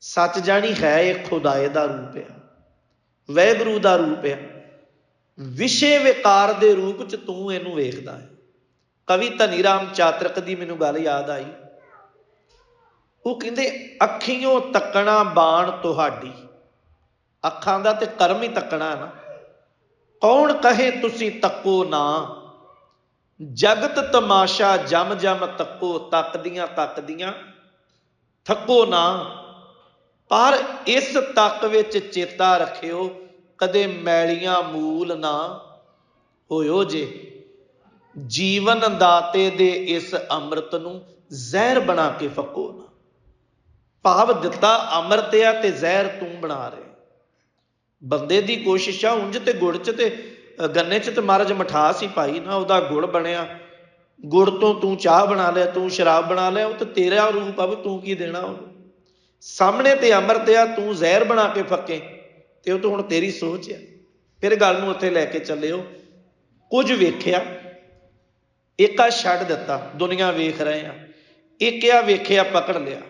ਸੱਚ ਜਾਣੀ ਹੈ ਇਹ ਖੁਦਾਏ ਦਾ ਰੂਪ ਆ, ਵੈਗੁਰੂ ਦਾ ਰੂਪ ਆ। ਵਿਸ਼ੇ ਵਿਕਾਰ ਦੇ ਰੂਪ ਚ ਤੂੰ ਇਹਨੂੰ ਵੇਖਦਾ ਹੈ। ਕਵੀ ਧਨੀ ਰਾਮ ਚਾਤਰਕ ਦੀ ਮੈਨੂੰ ਗੱਲ ਯਾਦ ਆਈ। ਉਹ ਕਹਿੰਦੇ, ਅੱਖੀਓਂ ਤੱਕਣਾ ਬਾਣ ਤੁਹਾਡੀ। ਅੱਖਾਂ ਦਾ ਤੇ ਕਰਮ ਹੀ ਤੱਕਣਾ ਨਾ। ਕੌਣ ਕਹੇ ਤੁਸੀਂ ਤੱਕੋ ਨਾ। ਜਗਤ ਤਮਾਸ਼ਾ ਜਮ ਜਮ ਤੱਕੋ ਤੱਕਦੀਆਂ ਤੱਕਦੀਆਂ। ਥੱਕੋ ਨਾ, ਪਰ ਇਸ ਤੱਕ ਵਿੱਚ ਚੇਤਾ ਰੱਖਿਓ, ਕਦੇ ਮੈਲੀਆਂ ਮੂਲ ਨਾ ਹੋਇਓ ਜੇ। ਜੀਵਨ ਦਾਤੇ ਦੇ ਇਸ ਅੰਮ੍ਰਿਤ ਨੂੰ ਜ਼ਹਿਰ ਬਣਾ ਕੇ ਫੱਕੋ ਨਾ। ਭਾਵ ਦਿੱਤਾ ਅੰਮ੍ਰਿਤ ਆ ਤੇ ਜ਼ਹਿਰ ਤੂੰ ਬਣਾ ਰਿਹਾ। ਬੰਦੇ ਦੀ ਕੋਸ਼ਿਸ਼ ਆ ਉਂਝ ਤੇ ਗੁੜ ਚ ਤੇ ਗੰਨੇ ਚ ਤੇ ਮਹਾਰਾਜ ਮਠਾਸ ਹੀ ਪਾਈ, ਨਾ ਉਹਦਾ ਗੁੜ ਬਣਿਆ। ਗੁੜ ਤੋਂ ਤੂੰ ਚਾਹ ਬਣਾ ਲਿਆ, ਤੂੰ ਸ਼ਰਾਬ ਬਣਾ ਲਿਆ, ਉਹ ਤੇ ਤੇਰਾ ਰੂਪ ਆ, ਵੀ ਤੂੰ ਕੀ ਦੇਣਾ ਉਹ ਸਾਹਮਣੇ ਤੇ ਅੰਮ੍ਰਿਤ ਆ, ਤੂੰ ਜ਼ਹਿਰ ਬਣਾ ਕੇ ਫੱਕੇ, ਤੇ ਉਹ ਤਾਂ ਹੁਣ ਤੇਰੀ ਸੋਚ ਆ। ਫਿਰ ਗੱਲ ਨੂੰ ਉੱਥੇ ਲੈ ਕੇ ਚੱਲਿਓ। ਕੁਝ ਵੇਖਿਆ ਏਕਾ ਛੱਡ ਦਿੱਤਾ, ਦੁਨੀਆ ਵੇਖ ਰਹੇ ਆ। ਏਕਿਆ ਵੇਖਿਆ, ਪਕੜ ਲਿਆ।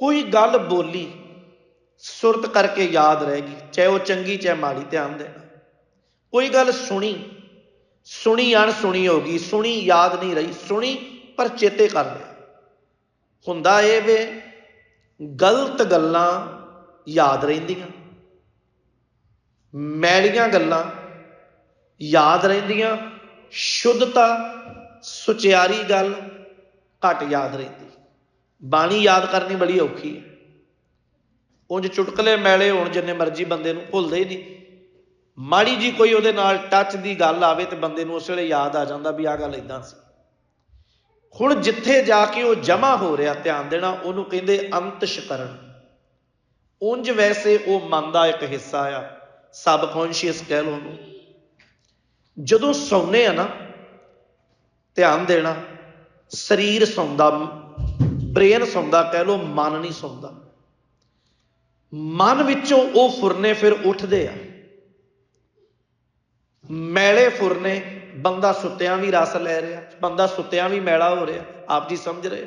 ਕੋਈ ਗੱਲ ਬੋਲੀ ਸੁਰਤ ਕਰਕੇ ਯਾਦ ਰਹੇਗੀ ਚਾਹੇ ਉਹ ਚੰਗੀ, ਚਾਹੇ ਮਾੜੀ, ਧਿਆਨ ਦੇਣਾ। ਕੋਈ ਗੱਲ ਸੁਣੀ ਸੁਣੀ ਅਣ ਸੁਣੀ ਹੋ ਗਈ, ਸੁਣੀ ਯਾਦ ਨਹੀਂ ਰਹੀ, ਸੁਣੀ ਪਰ ਚੇਤੇ ਕਰ ਲਿਆ। ਹੁੰਦਾ ਇਹ ਵੇ, ਗਲਤ ਗੱਲਾਂ ਯਾਦ ਰਹਿੰਦੀਆਂ। ਮੈਲੀਆਂ ਗੱਲਾਂ ਯਾਦ ਰਹਿੰਦੀਆਂ। ਸ਼ੁੱਧਤਾ, ਸੁਚਿਆਰੀ ਗੱਲ ਘੱਟ ਯਾਦ ਰਹਿੰਦੀ। ਬਾਣੀ ਯਾਦ ਕਰਨੀ ਬੜੀ ਔਖੀ ਹੈ। ਉਂਝ ਚੁਟਕਲੇ ਮੈਲੇ ਹੋਣ ਜਿੰਨੇ ਮਰਜ਼ੀ ਬੰਦੇ ਨੂੰ ਭੁੱਲਦੇ ਹੀ ਨਹੀਂ। ਮਾੜੀ ਜੀ ਕੋਈ ਉਹਦੇ ਨਾਲ ਟੱਚ ਦੀ ਗੱਲ ਆਵੇ ਤੇ ਬੰਦੇ ਨੂੰ ਉਸ ਵੇਲੇ ਯਾਦ ਆ ਜਾਂਦਾ ਵੀ ਆਹ ਗੱਲ ਇਦਾਂ ਸੀ। ਹੁਣ ਜਿੱਥੇ ਜਾ ਕੇ ਉਹ ਜਮਾ ਹੋ ਰਿਹਾ ਧਿਆਨ ਦੇਣਾ, ਉਹਨੂੰ ਕਹਿੰਦੇ ਅੰਤਸ਼ਕਰਨ ਉਂਝ ਵੈਸੇ ਉਹ ਮਨ ਦਾ ਇੱਕ ਹਿੱਸਾ ਆ, ਸਬ ਕੌਨਸ਼ੀਅਸ ਕਹਿ ਲਓ ਉਹਨੂੰ। ਜਦੋਂ ਸੌਂਦੇ ਆ ਨਾ, ਧਿਆਨ ਦੇਣਾ, ਸਰੀਰ ਸੌਂਦਾ, ਬ੍ਰੇਨ ਸੌਂਦਾ, ਕਹਿ ਲਓ ਮਨ ਨਹੀਂ ਸੌਂਦਾ। ਮਨ ਵਿੱਚੋਂ ਉਹ ਫੁਰਨੇ ਫਿਰ ਉੱਠਦੇ ਆ। ਮੈਲੇ ਫੁਰਨੇ, ਬੰਦਾ ਸੁੱਤਿਆਂ ਵੀ ਰਸ ਲੈ ਰਿਹਾ, ਬੰਦਾ ਸੁੱਤਿਆਂ ਵੀ ਮੈਲਾ ਹੋ ਰਿਹਾ, ਆਪ ਜੀ ਸਮਝ ਰਹੇ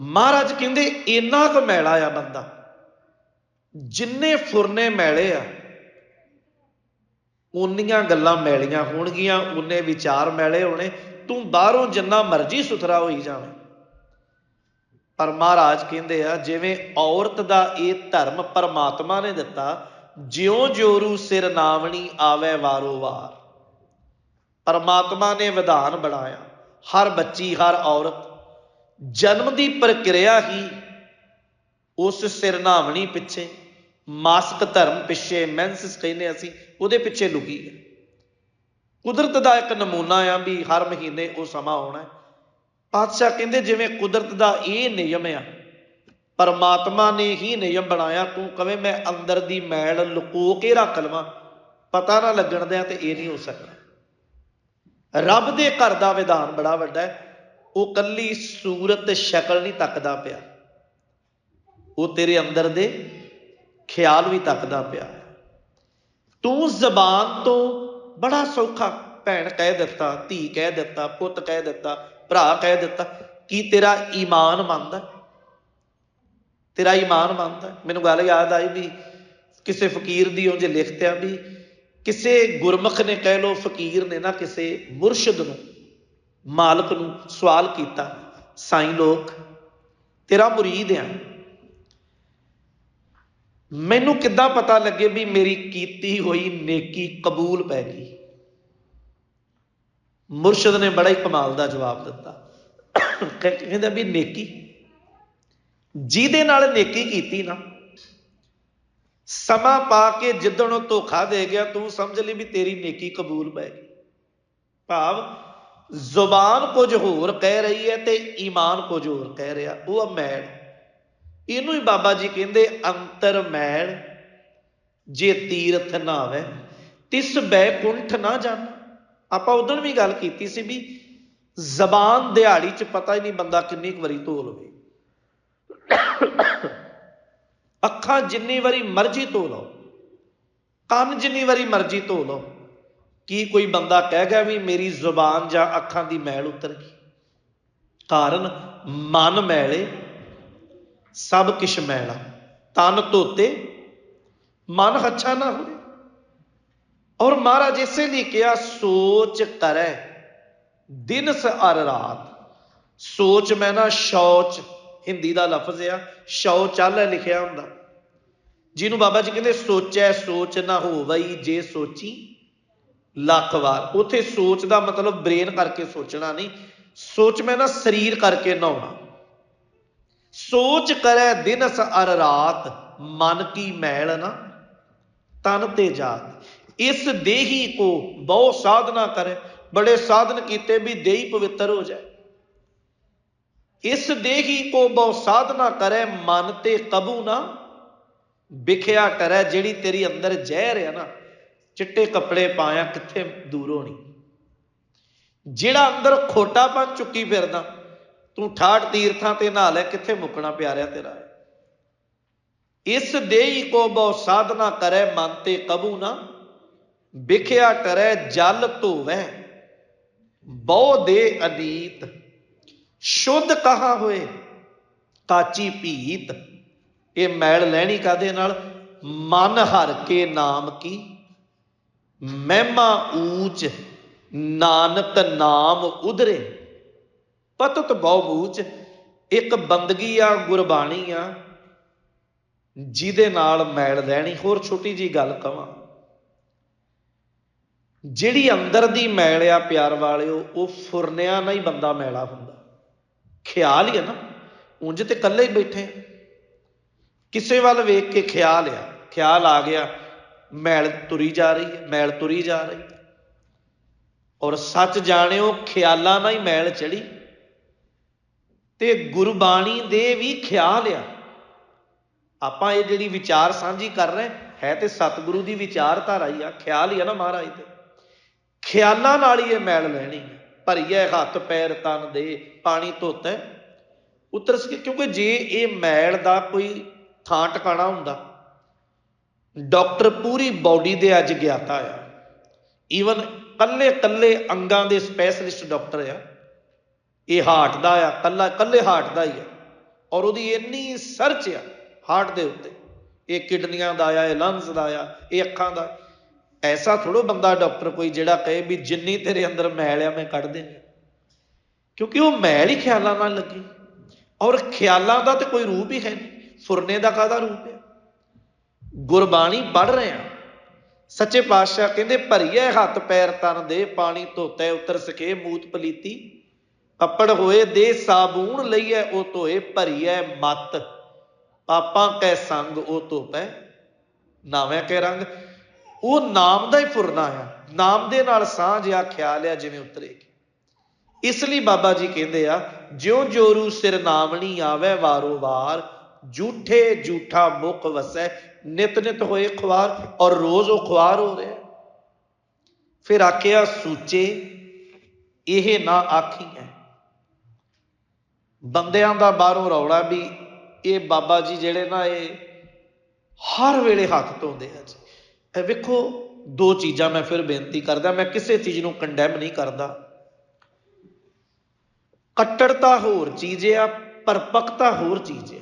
ਮਹਾਰਾਜ ਕਹਿੰਦੇ, ਇੰਨਾ ਕੁ ਮੈਲਾ ਆ ਬੰਦਾ। ਜਿੰਨੇ ਫੁਰਨੇ ਮੈਲੇ ਆ, ਉਨੀਆਂ ਗੱਲਾਂ ਮੈਲੀਆਂ ਹੋਣਗੀਆਂ, ਉਨੇ ਵਿਚਾਰ ਮੈਲੇ ਹੋਣੇ, ਤੂੰ ਬਾਹਰੋਂ ਜਿੰਨਾ ਮਰਜ਼ੀ ਸੁਥਰਾ ਹੋਈ ਜਾਵੇਂ। ਪਰ ਮਹਾਰਾਜ ਕਹਿੰਦੇ ਆ, ਜਿਵੇਂ ਔਰਤ ਦਾ ਇਹ ਧਰਮ ਪਰਮਾਤਮਾ ਨੇ ਦਿੱਤਾ, ਜਿਉਂ ਜੋਰੂ ਸਿਰ ਨਾਵਣੀ ਆਵੇ ਵਾਰੋ ਵਾਰ। ਪਰਮਾਤਮਾ ਨੇ ਵਿਧਾਨ ਬਣਾਇਆ, ਹਰ ਬੱਚੀ, ਹਰ ਔਰਤ, ਜਨਮ ਦੀ ਪ੍ਰਕਿਰਿਆ ਹੀ ਉਸ ਸਿਰ ਨਾਵਣੀ ਪਿੱਛੇ, ਮਾਸਕ ਧਰਮ ਪਿੱਛੇ ਮੈਂਸਸ ਕਹਿੰਦੇ ਅਸੀਂ, ਉਹਦੇ ਪਿੱਛੇ ਲੁਕੀ ਹੈ। ਕੁਦਰਤ ਦਾ ਇੱਕ ਨਮੂਨਾ ਆ ਵੀ ਹਰ ਮਹੀਨੇ ਉਹ ਸਮਾਂ ਆਉਣਾ ਹੈ। ਪਾਤਸ਼ਾਹ ਕਹਿੰਦੇ ਜਿਵੇਂ ਕੁਦਰਤ ਦਾ ਇਹ ਨਿਯਮ ਆ, ਪਰਮਾਤਮਾ ਨੇ ਹੀ ਨਿਯਮ ਬਣਾਇਆ, ਤੂੰ ਕਵੇਂ ਮੈਂ ਅੰਦਰ ਦੀ ਮੈਲ ਲੁਕੋ ਕੇ ਰੱਖ ਲਵਾਂ, ਪਤਾ ਨਾ ਲੱਗਣ ਦਿਆਂ ਤੇ ਇਹ ਨਹੀਂ ਹੋ ਸਕਦਾ। ਰੱਬ ਦੇ ਘਰ ਦਾ ਵਿਧਾਨ ਬੜਾ ਵੱਡਾ ਹੈ, ਉਹ ਕੱਲੀ ਸੂਰਤ ਸ਼ਕਲ ਨਹੀਂ ਤੱਕਦਾ ਪਿਆ। ਉਹ ਤੇਰੇ ਅੰਦਰ ਦੇ ਖਿਆਲ ਵੀ ਤੱਕਦਾ ਪਿਆ। ਤੂੰ ਜ਼ਬਾਨ ਤੋਂ ਬੜਾ ਸੌਖਾ ਭੈਣ ਕਹਿ ਦਿੱਤਾ, ਧੀ ਕਹਿ ਦਿੱਤਾ, ਪੁੱਤ ਕਹਿ ਦਿੱਤਾ ਭਰਾ ਕਹਿ ਦਿੱਤਾ, ਕੀ ਤੇਰਾ ਈਮਾਨ ਮੰਨਦਾ ਤੇਰਾ ਈਮਾਨ ਮੰਨਦਾ ਮੈਨੂੰ ਗੱਲ ਯਾਦ ਆਈ ਵੀ ਕਿਸੇ ਫਕੀਰ ਦੀ ਉਹ ਜੇ ਲਿਖਤਿਆ ਵੀ ਕਿਸੇ ਗੁਰਮੁਖ ਨੇ ਕਹਿ ਲੋ ਫਕੀਰ ਨੇ ਨਾ ਕਿਸੇ ਮੁਰਸ਼ਿਦ ਨੂੰ, ਮਾਲਕ ਨੂੰ ਸਵਾਲ ਕੀਤਾ, ਸਾਈਂ ਲੋਕ, ਤੇਰਾ ਮੁਰੀਦ ਆ। ਮੈਨੂੰ ਕਿੱਦਾਂ ਪਤਾ ਲੱਗੇ ਵੀ ਮੇਰੀ ਕੀਤੀ ਹੋਈ ਨੇਕੀ ਕਬੂਲ ਪੈ ਗਈ? ਮੁਰਸ਼ਦ ਨੇ ਬੜਾ ਹੀ ਕਮਾਲ ਦਾ ਜਵਾਬ ਦਿੱਤਾ। ਕਹਿੰਦਾ ਵੀ ਨੇਕੀ, ਜਿਹਦੇ ਨਾਲ ਨੇਕੀ ਕੀਤੀ ਨਾ, ਸਮਾਂ ਪਾ ਕੇ ਜਿੱਦਣ ਉਹ ਧੋਖਾ ਦੇ ਗਿਆ, ਤੂੰ ਸਮਝ ਲਈ ਵੀ ਤੇਰੀ ਨੇਕੀ ਕਬੂਲ ਪੈ ਗਈ। ਭਾਵ ਜ਼ੁਬਾਨ ਕੁਝ ਹੋਰ ਕਹਿ ਰਹੀ ਹੈ ਤੇ ਈਮਾਨ ਕੁਝ ਹੋਰ ਕਹਿ ਰਿਹਾ, ਉਹ ਆ ਮੈਲ। ਇਹਨੂੰ ਹੀ ਬਾਬਾ ਜੀ ਕਹਿੰਦੇ ਅੰਤਰ ਮੈਲ, ਜੇ ਤੀਰਥ ਨਾ ਆਵੇ, ਤਿਸ ਬੈਕੁੰਠ ਨਾ ਜਾਣਾ। ਆਪਾਂ ਉਦੋਂ ਵੀ ਗੱਲ ਕੀਤੀ ਸੀ ਵੀ ਜ਼ਬਾਨ ਦਿਹਾੜੀ 'ਚ ਪਤਾ ਹੀ ਨਹੀਂ ਬੰਦਾ ਕਿੰਨੀ ਕੁ ਵਾਰੀ ਧੋ ਲਵੇ। ਅੱਖਾਂ ਜਿੰਨੀ ਵਾਰੀ ਮਰਜ਼ੀ ਧੋ ਲਓ, ਕੰਨ ਜਿੰਨੀ ਵਾਰੀ ਮਰਜ਼ੀ ਧੋ ਲਓ, ਕੀ ਕੋਈ ਬੰਦਾ ਕਹਿ ਗਿਆ ਵੀ ਮੇਰੀ ਜ਼ੁਬਾਨ ਜਾਂ ਅੱਖਾਂ ਦੀ ਮੈਲ ਉਤਰ ਗਈ? ਕਾਰਨ ਮਨ ਮੈਲੇ, ਸਭ ਕਿਛ ਮੈਲਾ, ਤਨ ਧੋਤੇ, ਮਨ ਅੱਛਾ ਨਾ ਹੋਵੇ। ਔਰ ਮਹਾਰਾਜ ਇਸੇ ਲਈ ਕਿਹਾ, ਸੋਚ ਕਰੈ ਦਿਨ ਅਰ ਰਾਤ। ਸੋਚ ਮੈਂ ਨਾ, ਸ਼ੌਚ, ਹਿੰਦੀ ਦਾ ਲਫ਼ਜ਼ ਆ ਸ਼ੌਚਾਲੈ ਲਿਖਿਆ ਹੁੰਦਾ। ਜਿਹਨੂੰ ਬਾਬਾ ਜੀ ਕਹਿੰਦੇ, ਸੋਚੈ, ਸੋਚ ਨਾ ਹੋਵਈ ਜੇ ਸੋਚੀ ਲੱਖ ਵਾਰ। ਉਥੇ ਸੋਚ ਦਾ ਮਤਲਬ ਬ੍ਰੇਨ ਕਰਕੇ ਸੋਚਣਾ ਨਹੀਂ। ਸੋਚ ਮੈਂ ਨਾ, ਸਰੀਰ ਕਰਕੇ ਨਹਾਉਣਾ। ਸੋਚ ਕਰੈ ਦਿਨ ਸਾਰ ਰਾਤ, ਮਨ ਕੀ ਮੈਲ ਨਾ, ਤਨ ਤੇ ਜਾਤ। ਇਸ ਦੇਹੀ ਕੋ ਬਹੁ ਸਾਧਨਾ ਕਰ, ਬੜੇ ਸਾਧਨ ਕੀਤੇ ਵੀ ਦੇਹੀ ਪਵਿੱਤਰ ਹੋ ਜਾਏ। ਇਸ ਦੇਹੀ ਕੋ ਬਹੁ ਸਾਧਨਾ ਕਰੇ, ਮਨ ਤੇ ਕਬੂ ਨਾ ਵਿਖਿਆ ਕਰੈ, ਜਿਹੜੀ ਤੇਰੀ ਅੰਦਰ ਜ਼ਹਿਰ ਹੈ ਨਾ, ਚਿੱਟੇ ਕੱਪੜੇ ਪਾਇਆ ਕਿੱਥੇ ਦੂਰ ਹੋਣੀ ਜਿਹੜਾ ਅੰਦਰ ਖੋਟਾਪਨ ਚੁੱਕੀ ਫਿਰਦਾ, ਤੂੰ ਠਾਠ ਤੀਰਥਾਂ ਤੇ ਨਹਾ ਲੈ, ਕਿੱਥੇ ਮੁੱਕਣਾ ਪਿਆਰਿਆ ਤੇਰਾ ਇਸ ਦੇਹੀ ਕੋ ਬਹੁ ਸਾਧਨਾ ਕਰੈ, ਮਨ ਤੇ ਕਬੂ ਨਾ ਵਿਖਿਆ ਟਰੈ ਜਲ ਧੋਵੈ, ਬਹੁ ਦੇ ਅਦੀਤ ਸ਼ੁੱਧ ਕਹਾ ਹੋਏ? ਕਾਚੀ ਭੀਤ, ਇਹ ਮੈਲ ਲੈਣੀ ਕਾਦੇ ਨਾਲ? ਮਨ ਹਰ ਕੇ ਨਾਮ ਕੀ? ਮਹਿਮਾ ਊਚ, ਨਾਨਕ ਨਾਮ ਉਧਰੇ। ਪਤਤ ਬਹੁ ਮੂਚ ਇੱਕ ਬੰਦਗੀ ਆ, ਗੁਰਬਾਣੀ ਆ, ਜਿਹਦੇ ਨਾਲ ਮੈਲ ਲੈਣੀ। ਹੋਰ ਛੋਟੀ ਜੀ ਗੱਲ ਕਵਾਂ। ਜਿਹੜੀ ਅੰਦਰ ਦੀ ਮੈਲ ਆ ਪਿਆਰ ਵਾਲਿਓ, ਉਹ ਫੁਰਨਿਆਂ ਨਾਲ ਹੀ ਬੰਦਾ ਮੈਲਾ ਹੁੰਦਾ। ਖਿਆਲ ਹੀ ਹੈ ਨਾ। ਉਂਝ ਤੇ ਇਕੱਲੇ ਹੀ ਬੈਠੇ ਕਿਸੇ ਵੱਲ ਵੇਖ ਕੇ ਖਿਆਲ ਆ। ਖਿਆਲ ਆ ਗਿਆ, ਮੈਲ ਤੁਰੀ ਜਾ ਰਹੀ ਹੈ, ਮੈਲ ਤੁਰੀ ਜਾ ਰਹੀ ਔਰ ਸੱਚ ਜਾਣਿਓ, ਖਿਆਲਾਂ ਨਾਲ ਹੀ ਮੈਲ ਚੜੀ। ਤੇ ਗੁਰਬਾਣੀ ਦੇ ਵੀ ਖਿਆਲ ਆ। ਆਪਾਂ ਇਹ ਜਿਹੜੀ ਵਿਚਾਰ ਸਾਂਝੀ ਕਰ ਰਹੇ, ਹੈ ਤੇ ਸਤਿਗੁਰੂ ਦੀ ਵਿਚਾਰਧਾਰਾ ਹੀ ਆ। ਖਿਆਲ ਹੀ ਆ ਨਾ ਮਹਾਰਾਜ ਦੇ ਖਿਆਲਾਂ ਨਾਲ ਹੀ ਇਹ ਮੈਲ ਲੈਣੀ ਭਰੀਏ ਹੱਥ, ਪੈਰ, ਤਨ ਦੇ ਪਾਣੀ, ਧੋਤੇ ਉਤਰ ਸਕੇ ਕਿਉਂਕਿ ਜੇ ਇਹ ਮੈਲ ਦਾ ਕੋਈ ਥਾਂ ਟਿਕਾਣਾ ਹੁੰਦਾ, ਡਾਕਟਰ ਪੂਰੀ ਬਾਡੀ ਦੇ ਅੱਜ ਗਿਆਤਾ ਆ। ਈਵਨ ਕੱਲੇ ਕੱਲੇ ਅੰਗਾਂ ਦੇ ਸਪੈਸ਼ਲਿਸਟ ਡਾਕਟਰ ਆ। ਇਹ ਹਾਰਟ ਦਾ ਆ ਕੱਲਾ ਕੱਲੇ ਹਾਰਟ ਦਾ ਹੀ ਆ। ਔਰ ਉਹਦੀ ਇੰਨੀ ਸਰਚ ਆ, ਹਾਰਟ ਦੇ ਉੱਤੇ। ਇਹ ਕਿਡਨੀਆਂ ਦਾ ਆ, ਇਹ ਲੰਗਸ ਦਾ ਆ, ਇਹ ਅੱਖਾਂ ਦਾ। ਐਸਾ ਥੋੜੋ ਬੰਦਾ ਡਾਕਟਰ ਕੋਈ ਜਿਹੜਾ ਕਹੇ ਵੀ ਜਿੰਨੀ ਤੇਰੇ ਅੰਦਰ ਮੈਲ ਆ ਮੈਂ ਕੱਢ ਦੇਣੀ ਕਿਉਂਕਿ ਉਹ ਮੈਲ ਹੀ ਖਿਆਲਾਂ ਨਾਲ ਲੱਗੀ। ਔਰ ਖਿਆਲਾਂ ਦਾ ਤੇ ਕੋਈ ਰੂਪ ਹੀ ਹੈ ਨਹੀਂ। ਸੁਰਨੇ ਦਾ ਕਾਦਾ ਰੂਪ ਹੈ ਗੁਰਬਾਣੀ ਪੜ ਰਹੇ ਆ ਸੱਚੇ ਪਾਤਸ਼ਾਹ ਕਹਿੰਦੇ ਭਰੀਏ ਹੱਥ ਪੈਰ ਤਨ ਦੇ, ਪਾਣੀ ਧੋਤੇ ਉਤਰ ਸਕੇ ਮੂਤ ਪਲੀਤੀ। ਕੱਪੜ ਹੋਏ ਦੇ, ਸਾਬੂਨ ਲਈਏ ਉਹ ਧੋਏ ਭਰੀਏ ਮਤ। ਪਾਪਾਂ ਕੈ ਸੰਗ ਉਹ ਧੋਪੈ, ਨਾਵੇਂ ਕੇ ਰੰਗ। ਉਹ ਨਾਮ ਦਾ ਹੀ ਫੁਰਨਾ ਆ। ਨਾਮ ਦੇ ਨਾਲ ਸਾਂਝ ਆ, ਖਿਆਲ ਆ, ਜਿਵੇਂ ਉਤਰੇਗੀ ਇਸ ਲਈ ਬਾਬਾ ਜੀ ਕਹਿੰਦੇ ਆ, ਜਿਉ ਜੋਰੂ ਸਿਰ ਨਾਮਣੀ ਆਵੇ, ਵਾਰੋ ਵਾਰ, ਝੂਠੇ ਝੂਠਾ ਮੁਖ ਵਸੈ, ਨਿਤ ਨਿਤ ਹੋਏ ਖਵਾਰ ਔਰ ਰੋਜ਼ ਉਹ ਖਵਾਰ ਹੋ ਰਿਹਾ। ਫਿਰ ਆਖਿਆ, ਸੂਚੇ, ਇਹ ਨਾ ਆਖੀ ਹੈ ਬੰਦਿਆਂ ਦਾ ਬਾਹਰੋਂ ਰੌਲਾ ਵੀ ਇਹ ਬਾਬਾ ਜੀ ਜਿਹੜੇ ਨਾ ਇਹ ਹਰ ਵੇਲੇ ਹੱਥ ਧੋਂਦੇ ਆ ਜੀ। ਇਹ ਵੇਖੋ, ਦੋ ਚੀਜ਼ਾਂ ਮੈਂ ਫਿਰ ਬੇਨਤੀ ਕਰਦਾ, ਮੈਂ ਕਿਸੇ ਚੀਜ਼ ਨੂੰ ਕੰਡੈਮ ਨਹੀਂ ਕਰਦਾ। ਕੱਟੜਤਾ ਹੋਰ ਚੀਜ਼ ਆ ਪਰਪਕਤਾ ਹੋਰ ਚੀਜ਼ ਆ।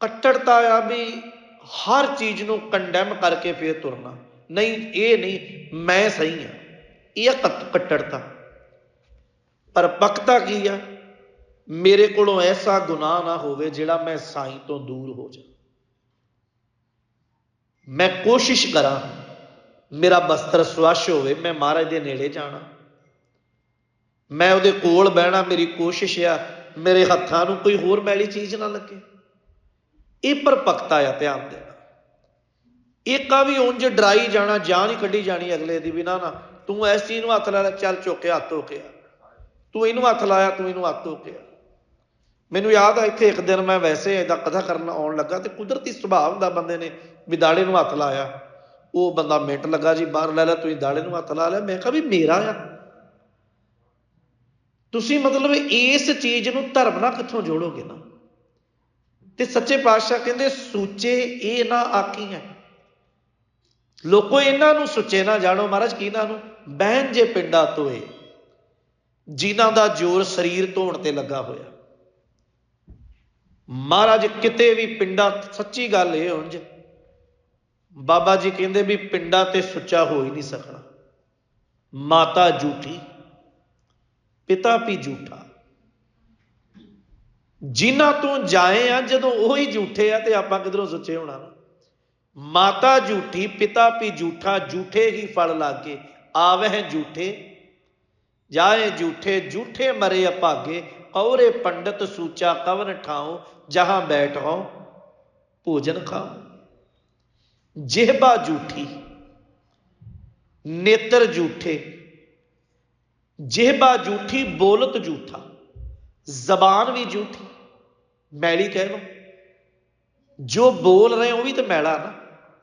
ਕੱਟੜਤਾ ਆ ਵੀ ਹਰ ਚੀਜ਼ ਨੂੰ ਕੰਡੈਮ ਕਰਕੇ ਫੇਰ ਤੁਰਨਾ। ਨਹੀਂ, ਇਹ ਨਹੀਂ, ਮੈਂ ਸਹੀ ਆ। ਇਹ ਕੱਟੜਤਾ। ਪਰਪਕਤਾ ਕੀ ਆ? ਮੇਰੇ ਕੋਲੋਂ ਐਸਾ ਗੁਨਾਹ ਨਾ ਹੋਵੇ ਜਿਹੜਾ ਮੈਂ ਸਾਈਂ ਤੋਂ ਦੂਰ ਹੋ ਜਾ ਮੈਂ ਕੋਸ਼ਿਸ਼ ਕਰਾਂ, ਮੇਰਾ ਬਸਤਰ ਸਵੱਛ ਹੋਵੇ, ਮੈਂ ਮਹਾਰਾਜ ਦੇ ਨੇੜੇ ਜਾਣਾ। ਮੈਂ ਉਹਦੇ ਕੋਲ ਬਹਿਣਾ, ਮੇਰੀ ਕੋਸ਼ਿਸ਼ ਆ, ਮੇਰੇ ਹੱਥਾਂ ਨੂੰ ਕੋਈ ਹੋਰ ਮੈਲੀ ਚੀਜ਼ ਨਾ ਲੱਗੇ। ਇਹ ਪਰਪਕਤਾ ਆ ਧਿਆਨ ਦੇਣਾ। ਇੱਕ ਵੀ ਉਂਝ ਡਰਾਈ ਜਾਣਾ ਜਾਂ ਨਹੀਂ ਕੱਢੀ ਜਾਣੀ ਅਗਲੇ ਦੀ ਵੀ ਨਾ। ਨਾ ਤੂੰ ਇਸ ਚੀਜ਼ ਨੂੰ ਹੱਥ ਲਾ ਚੱਲ ਚੁੱਕ ਕੇ ਹੱਥ ਹੋ ਕੇ ਤੂੰ ਇਹਨੂੰ ਹੱਥ ਲਾਇਆ, ਤੂੰ ਇਹਨੂੰ ਹੱਥ ਹੋ ਕੇ ਮੈਨੂੰ ਯਾਦ ਆ, ਇੱਥੇ ਇੱਕ ਦਿਨ ਮੈਂ ਵੈਸੇ ਇਹਦਾ ਕਥਾ ਕਰਨ ਆਉਣ ਲੱਗਾ ਤੇ ਕੁਦਰਤੀ ਸੁਭਾਅ ਹੁੰਦਾ ਬੰਦੇ ਨੇ। ਵੀ ਦਾੜੇ ਨੂੰ ਹੱਥ ਲਾਇਆ। ਉਹ ਬੰਦਾ ਮਿੰਟ ਲੱਗਾ ਜੀ, ਬਾਹਰ ਲੈ ਲੈ ਤੁਸੀਂ ਦਾੜੇ ਨੂੰ ਹੱਥ ਲਾ ਲਿਆ। ਮੈਂ ਕਿਹਾ ਵੀ ਮੇਰਾ ਆ। ਤੁਸੀਂ ਮਤਲਬ ਇਸ ਚੀਜ਼ ਨੂੰ ਧਰਮ ਨਾਲ ਕਿੱਥੋਂ ਜੋੜੋਗੇ ਨਾ? ਤੇ ਸੱਚੇ ਪਾਤਸ਼ਾਹ ਕਹਿੰਦੇ, ਸੂਚੇ ਇਹ ਨਾ ਆਕੀ ਹੈ। ਲੋਕੋ ਇਹਨਾਂ ਨੂੰ ਸੁੱਚੇ ਨਾ ਜਾਣੋ, ਮਹਾਰਾਜ ਕਿਹਨਾਂ ਨੂੰ? ਬਹਿਨ ਜੇ ਪਿੰਡਾ ਤੋਏ ਜਿਨ੍ਹਾਂ ਦਾ ਜ਼ੋਰ ਸਰੀਰ ਧੋਣ ਤੇ ਲੱਗਾ ਹੋਇਆ। ਮਹਾਰਾਜ ਕਿਤੇ ਵੀ ਪਿੰਡਾਂ, ਸੱਚੀ ਗੱਲ ਇਹ ਹੁਣ ਜੇ। ਬਾਬਾ ਜੀ ਕਹਿੰਦੇ ਵੀ ਪਿੰਡਾਂ ਤੇ ਸੁੱਚਾ ਹੋ ਹੀ ਨਹੀਂ ਸਕਣਾ। ਮਾਤਾ ਝੂਠੀ, ਪਿਤਾ ਵੀ ਝੂਠਾ। ਜਿਨ੍ਹਾਂ ਤੋਂ ਜਾਏ ਆ, ਜਦੋਂ ਉਹ ਹੀ ਝੂਠੇ ਆ ਤੇ ਆਪਾਂ ਕਿਧਰੋਂ ਸੁੱਚੇ ਹੋਣਾ ਮਾਤਾ ਝੂਠੀ, ਪਿਤਾ ਵੀ ਝੂਠਾ, ਝੂਠੇ ਹੀ ਫਲ ਲਾਗੇ। ਆਵਹਿ ਝੂਠੇ, ਜਾਏ ਝੂਠੇ ਝੂਠੇ ਮਰੇ ਅਪਾਗੇ। ਔਰੇ ਪੰਡਤ ਸੂਚਾ ਕਵਨ ਠਾਉ, ਜਹਾਂ ਬੈਠ ਹੋ ਭੋਜਨ ਖਾਓ ਜਿਹਬਾ ਝੂਠੀ ਨੇਤਰ ਝੂਠੇ ਜਿਹਬਾ ਝੂਠੀ ਬੋਲਤ ਝੂਠਾ ਜ਼ਬਾਨ ਵੀ ਝੂਠੀ ਮੈਲੀ ਕਹਿ ਲੋ ਜੋ ਬੋਲ ਰਹੇ ਉਹ ਵੀ ਤੇ ਮੈਲਾ ਨਾ।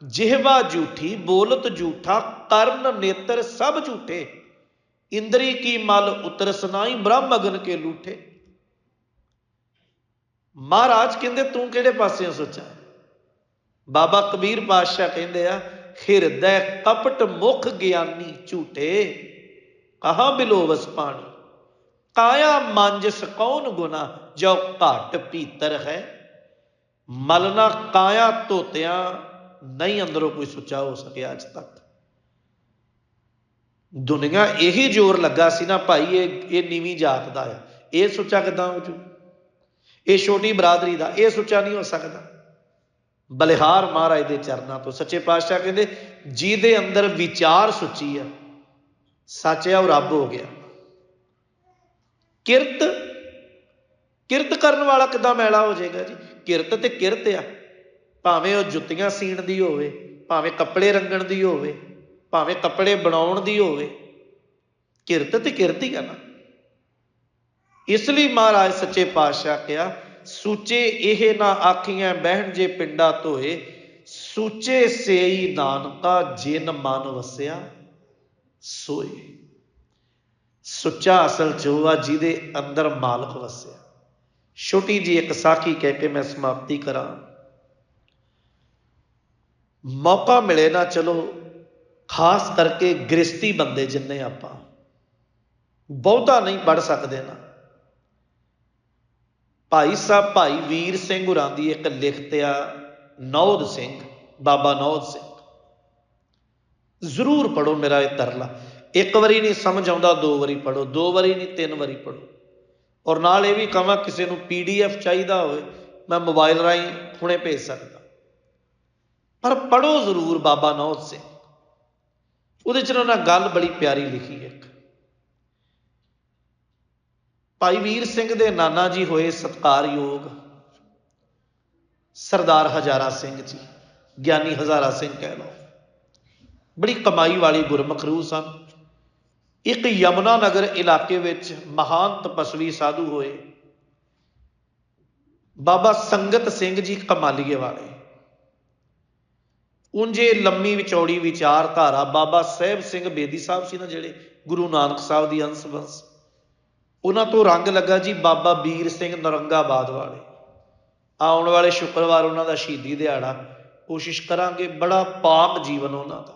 ਜਿਹਵਾ ਝੂਠੀ ਬੋਲਤ ਝੂਠਾ ਕਰਨ ਨੇਤਰ ਸਭ ਝੂਠੇ ਇੰਦਰੀ ਕੀ ਮਲ ਉਤਰ ਸੁਨਾਈ ਬ੍ਰਹਮ ਅਗਨ ਕੇ ਲੂਠੇ। ਮਹਾਰਾਜ ਕਹਿੰਦੇ, ਤੂੰ ਕਿਹੜੇ ਪਾਸਿਓਂ ਸੋਚਾ? ਬਾਬਾ ਕਬੀਰ ਪਾਤਸ਼ਾਹ ਕਹਿੰਦੇ ਆ, ਹਿਰਦੈ ਕਪਟ ਮੁਖ ਗਿਆਨੀ ਝੂਟੇ ਕਹਾ ਬਿਲੋਵਸ ਪਾਣੀ ਕਾਇਆ ਮੰਜਸ ਕੌਣ ਗੁਨਾ ਜੋ ਘਟ ਪੀਤਰ ਹੈ? ਮਲਨਾ ਕਾਇਆ ਧੋਤਿਆਂ, ਨਹੀਂ ਅੰਦਰੋਂ ਕੋਈ ਸੁੱਚਾ ਹੋ ਸਕਿਆ ਅੱਜ ਤੱਕ। ਦੁਨੀਆ ਇਹੀ ਜ਼ੋਰ ਲੱਗਾ ਸੀ ਨਾ ਭਾਈ, ਇਹ ਇਹ ਨੀਵੀਂ ਜਾਤ ਦਾ ਆ। ਇਹ ਸੁੱਚਾ ਕਿਦਾਂ ਹੋ ਜੂ? ਇਹ ਛੋਟੀ ਬਰਾਦਰੀ ਦਾ, ਇਹ ਸੁੱਚਾ ਨਹੀਂ ਹੋ ਸਕਦਾ। ਬਲਿਹਾਰ ਮਹਾਰਾਜ ਦੇ ਚਰਨਾਂ ਤੋਂ। ਸੱਚੇ ਪਾਤਸ਼ਾਹ ਕਹਿੰਦੇ, ਜਿਹਦੇ ਅੰਦਰ ਵਿਚਾਰ ਸੁੱਚੀ ਆ, ਸੱਚ ਆ, ਉਹ ਰੱਬ ਹੋ ਗਿਆ। ਕਿਰਤ ਕਿਰਤ ਕਰਨ ਵਾਲਾ ਕਿਦਾਂ ਮੈਲਾ ਹੋ ਜਾਏਗਾ ਜੀ? ਕਿਰਤ ਤੇ ਕਿਰਤ ਆ। ਭਾਵੇਂ ਉਹ ਜੁੱਤੀਆਂ ਸੀਣ ਦੀ ਹੋਵੇ, ਭਾਵੇਂ ਕੱਪੜੇ ਰੰਗਣ ਦੀ ਹੋਵੇ, ਭਾਵੇਂ ਕੱਪੜੇ ਬਣਾਉਣ ਦੀ ਹੋਵੇ, ਕਿਰਤ ਤੇ ਕਿਰਤ ਹੀ ਆ ਨਾ। ਇਸ ਲਈ ਮਹਾਰਾਜ ਸੱਚੇ ਪਾਤਸ਼ਾਹ ਕਿਹਾ ਸੂਚੇ ਇਹ ਨਾ ਆਖੀਆਂ ਬਹਿਣ ਜੇ ਪਿੰਡਾ ਧੋਏ, ਸੂਚੇ ਸੇਈ ਨਾਨਕਾ, ਜਿਨ ਮਨ ਵਸਿਆ ਸੋਏ। ਸੁੱਚਾ ਅਸਲ ਚੋਆ ਜਿਹਦੇ ਅੰਦਰ ਮਾਲਕ ਵਸਿਆ। ਛੋਟੀ ਜੀ ਇੱਕ ਸਾਖੀ ਕਹਿ ਕੇ ਮੈਂ ਸਮਾਪਤੀ ਕਰਾਂ। ਮੌਕਾ ਮਿਲੇ ਨਾ ਚਲੋ, ਖਾਸ ਕਰਕੇ ਗ੍ਰਸਤੀ ਬੰਦੇ ਜਿੰਨੇ ਆਪਾਂ, ਬਹੁਤਾ ਨਹੀਂ ਪੜ ਸਕਦੇ ਨਾ। ਭਾਈ ਸਾਹਿਬ, ਭਾਈ ਵੀਰ ਸਿੰਘ ਹੋਰਾਂ ਦੀ ਇੱਕ ਲਿਖਤ ਆ, ਨੌਦ ਸਿੰਘ, ਬਾਬਾ ਨੌਦ ਸਿੰਘ। ਜ਼ਰੂਰ ਪੜੋ ਮੇਰਾ ਇਹ ਤਰਲਾ। ਇੱਕ ਵਾਰੀ ਨਹੀਂ ਸਮਝ ਆਉਂਦਾ, ਦੋ ਵਾਰੀ ਪੜੋ ਦੋ ਵਾਰੀ ਨਹੀਂ, ਤਿੰਨ ਵਾਰੀ ਪੜੋ ਔਰ ਨਾਲ ਇਹ ਵੀ ਕਹਾਂ, ਕਿਸੇ ਨੂੰ ਪੀਡੀਐਫ ਚਾਹੀਦਾ ਹੋਵੇ, ਮੈਂ ਮੋਬਾਈਲ ਰਾਹੀਂ ਹੁਣੇ ਭੇਜ ਸਕਦਾ। ਪਰ ਪੜੋ ਜ਼ਰੂਰ ਬਾਬਾ ਨੌਤ ਸਿੰਘ। ਉਹਦੇ ਚ ਉਹਨਾਂ ਗੱਲ ਬੜੀ ਪਿਆਰੀ ਲਿਖੀ ਹੈ ਇੱਕ। ਭਾਈ ਵੀਰ ਸਿੰਘ ਦੇ ਨਾਨਾ ਜੀ ਹੋਏ ਸਤਕਾਰਯੋਗ ਸਰਦਾਰ ਹਜ਼ਾਰਾ ਸਿੰਘ ਜੀ, ਗਿਆਨੀ ਹਜ਼ਾਰਾ ਸਿੰਘ ਕਹਿ ਲਓ। ਬੜੀ ਕਮਾਈ ਵਾਲੀ ਗੁਰਮਖਰੂ ਸਨ। ਇੱਕ ਯਮਨਾ ਨਗਰ ਇਲਾਕੇ ਵਿੱਚ ਮਹਾਨ ਤਪਸਵੀ ਸਾਧੂ ਹੋਏ। ਬਾਬਾ ਸੰਗਤ ਸਿੰਘ ਜੀ ਕਮਾਲੀਏ ਵਾਲੇ। ਉਂਝੇ ਲੰਮੀ ਵਿਚੌੜੀ ਵਿਚਾਰਧਾਰਾ ਬਾਬਾ ਸਾਹਿਬ ਸਿੰਘ ਬੇਦੀ ਸਾਹਿਬ ਸੀ ਨਾ ਜਿਹੜੇ ਗੁਰੂ ਨਾਨਕ ਸਾਹਿਬ ਦੀ ਅੰਸ਼ ਬੰਸ ਉਹਨਾਂ ਤੋਂ ਰੰਗ ਲੱਗਾ ਜੀ ਬਾਬਾ ਵੀਰ ਸਿੰਘ ਨਰੰਗਾਬਾਦ ਵਾਲੇ। ਆਉਣ ਵਾਲੇ ਸ਼ੁੱਕਰਵਾਰ ਉਹਨਾਂ ਦਾ ਸ਼ਹੀਦੀ ਦਿਹਾੜਾ। ਕੋਸ਼ਿਸ਼ ਕਰਾਂਗੇ ਬੜਾ ਪਾਕ ਜੀਵਨ ਉਹਨਾਂ ਦਾ।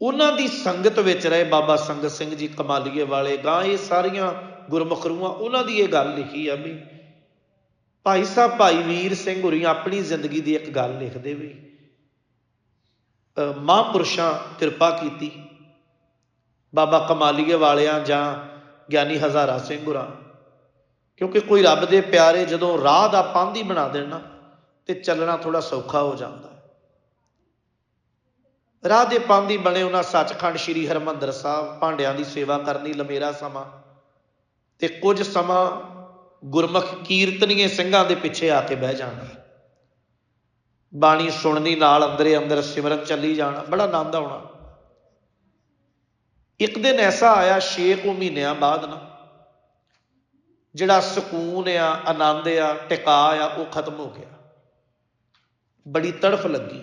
ਉਹਨਾਂ ਦੀ ਸੰਗਤ ਵਿੱਚ ਰਹੇ ਬਾਬਾ ਸੰਗਤ ਸਿੰਘ ਜੀ ਕਮਾਲੀਏ ਵਾਲੇ ਗਾਂ ਇਹ ਸਾਰੀਆਂ ਗੁਰਮੁਖ ਰੂਹਾਂ ਉਹਨਾਂ ਦੀ ਇਹ ਗੱਲ ਲਿਖੀ ਆ ਵੀ ਭਾਈ ਸਾਹਿਬ, ਭਾਈ ਵੀਰ ਸਿੰਘ ਹੁਰੀ ਆਪਣੀ ਜ਼ਿੰਦਗੀ ਦੀ ਇੱਕ ਗੱਲ ਲਿਖਦੇ ਵੀ ਮਹਾਂਪੁਰਸ਼ਾਂ ਕਿਰਪਾ ਕੀਤੀ। ਬਾਬਾ ਕਮਾਲੀਏ ਵਾਲਿਆਂ ਜਾਂ ਗਿਆਨੀ ਹਜ਼ਾਰਾ ਸਿੰਘ ਹੋਰਾਂ ਕਿਉਂਕਿ ਕੋਈ ਰੱਬ ਦੇ ਪਿਆਰੇ ਜਦੋਂ ਰਾਹ ਦਾ ਪਾਂਧੀ ਬਣਾ ਦੇਣਾ ਤੇ ਚੱਲਣਾ ਥੋੜਾ ਸੌਖਾ ਹੋ ਜਾਂਦਾ ਰਾਹ ਦੇ ਪਾਂਧੀ ਬਣੇ ਉਹਨਾਂ ਸੱਚਖੰਡ ਸ੍ਰੀ ਹਰਮੰਦਰ ਸਾਹਿਬ, ਭਾਂਡਿਆਂ ਦੀ ਸੇਵਾ ਕਰਨੀ ਲਮੇਰਾ ਸਮਾਂ। ਤੇ ਕੁਝ ਸਮਾਂ ਗੁਰਮੁਖ ਕੀਰਤਨੀਏ ਸਿੰਘਾਂ ਦੇ ਪਿੱਛੇ ਆ ਕੇ ਬਹਿ ਜਾਣਾ। ਬਾਣੀ ਸੁਣਨੀ ਨਾਲ ਅੰਦਰੇ ਅੰਦਰ ਸਿਮਰਨ ਚੱਲੀ ਜਾਣਾ, ਬੜਾ ਆਨੰਦ ਆਉਣਾ। ਇੱਕ ਦਿਨ ਐਸਾ ਆਇਆ 6 ਕੁ ਮਹੀਨਿਆਂ ਬਾਅਦ ਨਾ, ਜਿਹੜਾ ਸਕੂਨ ਆ, ਆਨੰਦ ਆ, ਟਿਕਾ ਆ, ਉਹ ਖਤਮ ਹੋ ਗਿਆ। ਬੜੀ ਤੜਫ ਲੱਗੀ,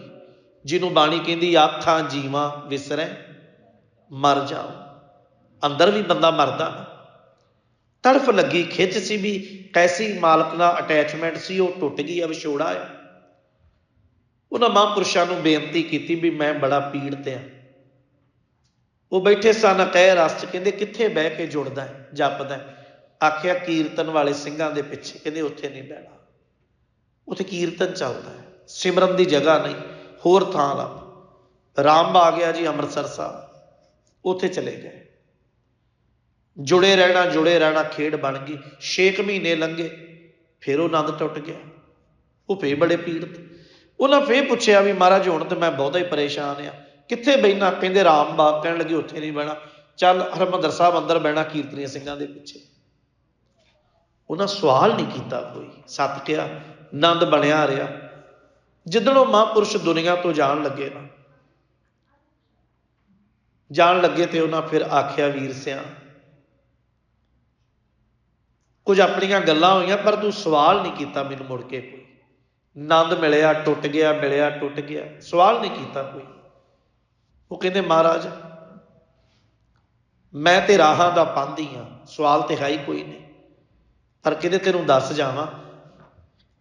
ਜਿਹਨੂੰ ਬਾਣੀ ਕਹਿੰਦੀ, ਆਖਾਂ ਜੀਵਾਂ ਵਿਸਰੈ, ਮਰ ਜਾਓ। ਅੰਦਰ ਵੀ ਬੰਦਾ ਮਰਦਾ ਤੜਫ ਲੱਗੀ, ਖਿੱਚ ਸੀ ਵੀ ਕੈਸੀ ਮਾਲਕ ਨਾਲ ਅਟੈਚਮੈਂਟ ਸੀ, ਉਹ ਟੁੱਟ ਗਈ ਆ, ਵਿਛੋੜਾ ਆ। ਉਹਨਾਂ ਮਹਾਂਪੁਰਸ਼ਾਂ ਨੂੰ ਬੇਨਤੀ ਕੀਤੀ ਵੀ ਮੈਂ ਬੜਾ ਪੀੜਤ ਆ। ਉਹ ਬੈਠੇ ਸਨ ਕਹਿ ਰਸ ਚ, ਕਹਿੰਦੇ ਕਿੱਥੇ ਬਹਿ ਕੇ ਜੁੜਦਾ ਜਪਦਾ ਆਖਿਆ, ਕੀਰਤਨ ਵਾਲੇ ਸਿੰਘਾਂ ਦੇ ਪਿੱਛੇ, ਕਹਿੰਦੇ ਉੱਥੇ ਨਹੀਂ ਬਹਿਣਾ। ਉੱਥੇ ਕੀਰਤਨ ਚੱਲਦਾ ਹੈ, ਸਿਮਰਨ ਦੀ ਜਗ੍ਹਾ ਨਹੀਂ, ਹੋਰ ਥਾਂ ਲੱਭ। ਰਾਮ ਆ ਗਿਆ ਜੀ ਅੰਮ੍ਰਿਤਸਰ ਸਾਹਿਬ, ਉੱਥੇ ਚਲੇ ਗਏ। ਜੁੜੇ ਰਹਿਣਾ ਜੁੜੇ ਰਹਿਣਾ, ਖੇਡ ਬਣ ਗਈ। 6 ਮਹੀਨੇ ਲੰਘੇ, ਫਿਰ ਉਹ ਆਨੰਦ ਟੁੱਟ ਗਿਆ। ਉਹ ਫੇਰ ਬੜੇ ਪੀੜਤ। ਉਹਨਾਂ ਫੇਰ ਪੁੱਛਿਆ ਵੀ, ਮਹਾਰਾਜ, ਹੁਣ ਤੇ ਮੈਂ ਬਹੁਤਾ ਹੀ ਪਰੇਸ਼ਾਨ ਆ। ਕਿੱਥੇ ਬੈਠਣਾ ਕਹਿੰਦੇ ਰਾਮ ਬਾਗ ਕਹਿਣ ਲੱਗੇ, ਉੱਥੇ ਨਹੀਂ ਬਹਿਣਾ। ਚੱਲ ਹਰਮੰਦਰ ਸਾਹਿਬ ਅੰਦਰ ਬਹਿਣਾ ਕੀਰਤਨੀਆਂ ਸਿੰਘਾਂ ਦੇ ਪਿੱਛੇ। ਉਹਨਾਂ ਸਵਾਲ ਨਹੀਂ ਕੀਤਾ ਕੋਈ। ਸੱਤ ਕਿਹਾ, ਆਨੰਦ ਬਣਿਆ ਰਿਹਾ। ਜਿੱਦਣ ਉਹ ਮਹਾਂਪੁਰਸ਼ ਦੁਨੀਆ ਤੋਂ ਜਾਣ ਲੱਗੇ ਨਾ, ਜਾਣ ਲੱਗੇ ਤੇ ਉਹਨਾਂ ਫਿਰ ਆਖਿਆ, ਵੀਰ ਸਿਆ, ਕੁਝ ਆਪਣੀਆਂ ਗੱਲਾਂ ਹੋਈਆਂ, ਪਰ ਤੂੰ ਸਵਾਲ ਨਹੀਂ ਕੀਤਾ ਮੈਨੂੰ ਮੁੜ ਕੇ ਕੋਈ। ਆਨੰਦ ਮਿਲਿਆ, ਟੁੱਟ ਗਿਆ, ਮਿਲਿਆ, ਟੁੱਟ ਗਿਆ। ਸਵਾਲ ਨਹੀਂ ਕੀਤਾ ਕੋਈ। ਉਹ ਕਹਿੰਦੇ, ਮਹਾਰਾਜ, ਮੈਂ ਤੇ ਰਾਹਾਂ ਦਾ ਪਾਂਦੀ ਆ ਸਵਾਲ ਤੇ ਹੈ ਹੀ ਕੋਈ ਨਹੀਂ। ਪਰ ਕਿਤੇ ਤੈਨੂੰ ਦੱਸ ਜਾਵਾਂ,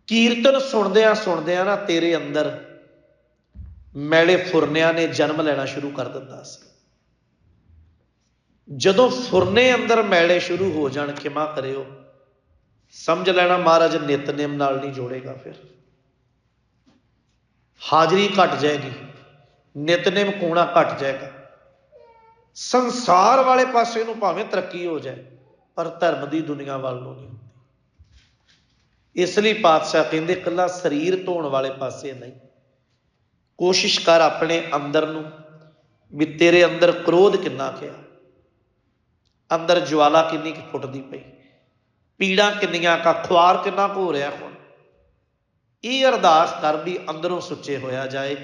ਕੀਰਤਨ ਸੁਣਦਿਆਂ ਸੁਣਦਿਆਂ ਨਾ ਤੇਰੇ ਅੰਦਰ ਮੈਲੇ ਫੁਰਨਿਆਂ ਨੇ ਜਨਮ ਲੈਣਾ ਸ਼ੁਰੂ ਕਰ ਦਿੱਤਾ ਸੀ। ਜਦੋਂ ਫੁਰਨੇ ਅੰਦਰ ਮੈਲੇ ਸ਼ੁਰੂ ਹੋ ਜਾਣ, ਖਿਮਾ ਕਰਿਓ। ਸਮਝ ਲੈਣਾ, ਮਹਾਰਾਜ, ਨਿਤਨੇਮ ਨਾਲ ਨਹੀਂ ਜੋੜੇਗਾ ਫਿਰ। ਹਾਜ਼ਰੀ ਘਟ ਜਾਏਗੀ। ਨਿਤਨੇਮ ਕੋਣਾ ਘਟ ਜਾਏਗਾ ਸੰਸਾਰ ਵਾਲੇ ਪਾਸੇ ਨੂੰ ਭਾਵੇਂ ਤਰੱਕੀ ਹੋ ਜਾਏ, ਪਰ ਧਰਮ ਦੀ ਦੁਨੀਆ ਵੱਲ ਨੂੰ ਨਹੀਂ ਹੁੰਦੀ। ਇਸ ਲਈ ਪਾਤਸ਼ਾਹ ਕਹਿੰਦੇ ਕੱਲਾ ਸਰੀਰ ਧੋਣ ਵਾਲੇ ਪਾਸੇ ਨਹੀਂ। ਕੋਸ਼ਿਸ਼ ਕਰ ਆਪਣੇ ਅੰਦਰ ਨੂੰ, ਵੀ ਤੇਰੇ ਅੰਦਰ ਕ੍ਰੋਧ ਕਿੰਨਾ ਕਿਆ ਅੰਦਰ ਜਵਾਲਾ ਕਿੰਨੀ ਕਿ ਫੁੱਟਦੀ ਪਈ? ਪੀੜਾ ਕਿੰਨੀਆਂ ਕਾ, ਖੁਆਰ ਕਿੰਨਾ ਕੁ ਹੋ ਰਿਹਾ ਹੁਣ? ਇਹ ਅਰਦਾਸ ਕਰ ਵੀ ਅੰਦਰੋਂ ਸੁੱਚੇ ਹੋਇਆ ਜਾਏ।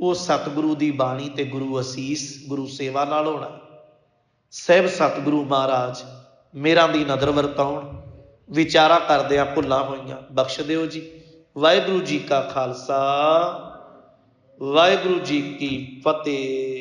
ਉਹ ਸਤਿਗੁਰੂ ਦੀ ਬਾਣੀ ਤੇ ਗੁਰੂ ਅਸੀਸ, ਗੁਰੂ ਸੇਵਾ ਨਾਲ ਹੋਣਾ। ਸਹਿਬ ਸਤਿਗੁਰੂ ਮਹਾਰਾਜ, ਮੇਰਾ ਦੀ ਨਦਰ ਵਰਤਾਉਣ, ਵਿਚਾਰਾ ਕਰਦਿਆਂ ਭੁੱਲਾਂ ਹੋਈਆਂ। ਬਖਸ਼ ਦਿਓ ਜੀ। ਵਾਹਿਗੁਰੂ ਜੀ ਕਾ ਖਾਲਸਾ, ਵਾਹਿਗੁਰੂ ਜੀ ਕੀ ਫਤਿਹ।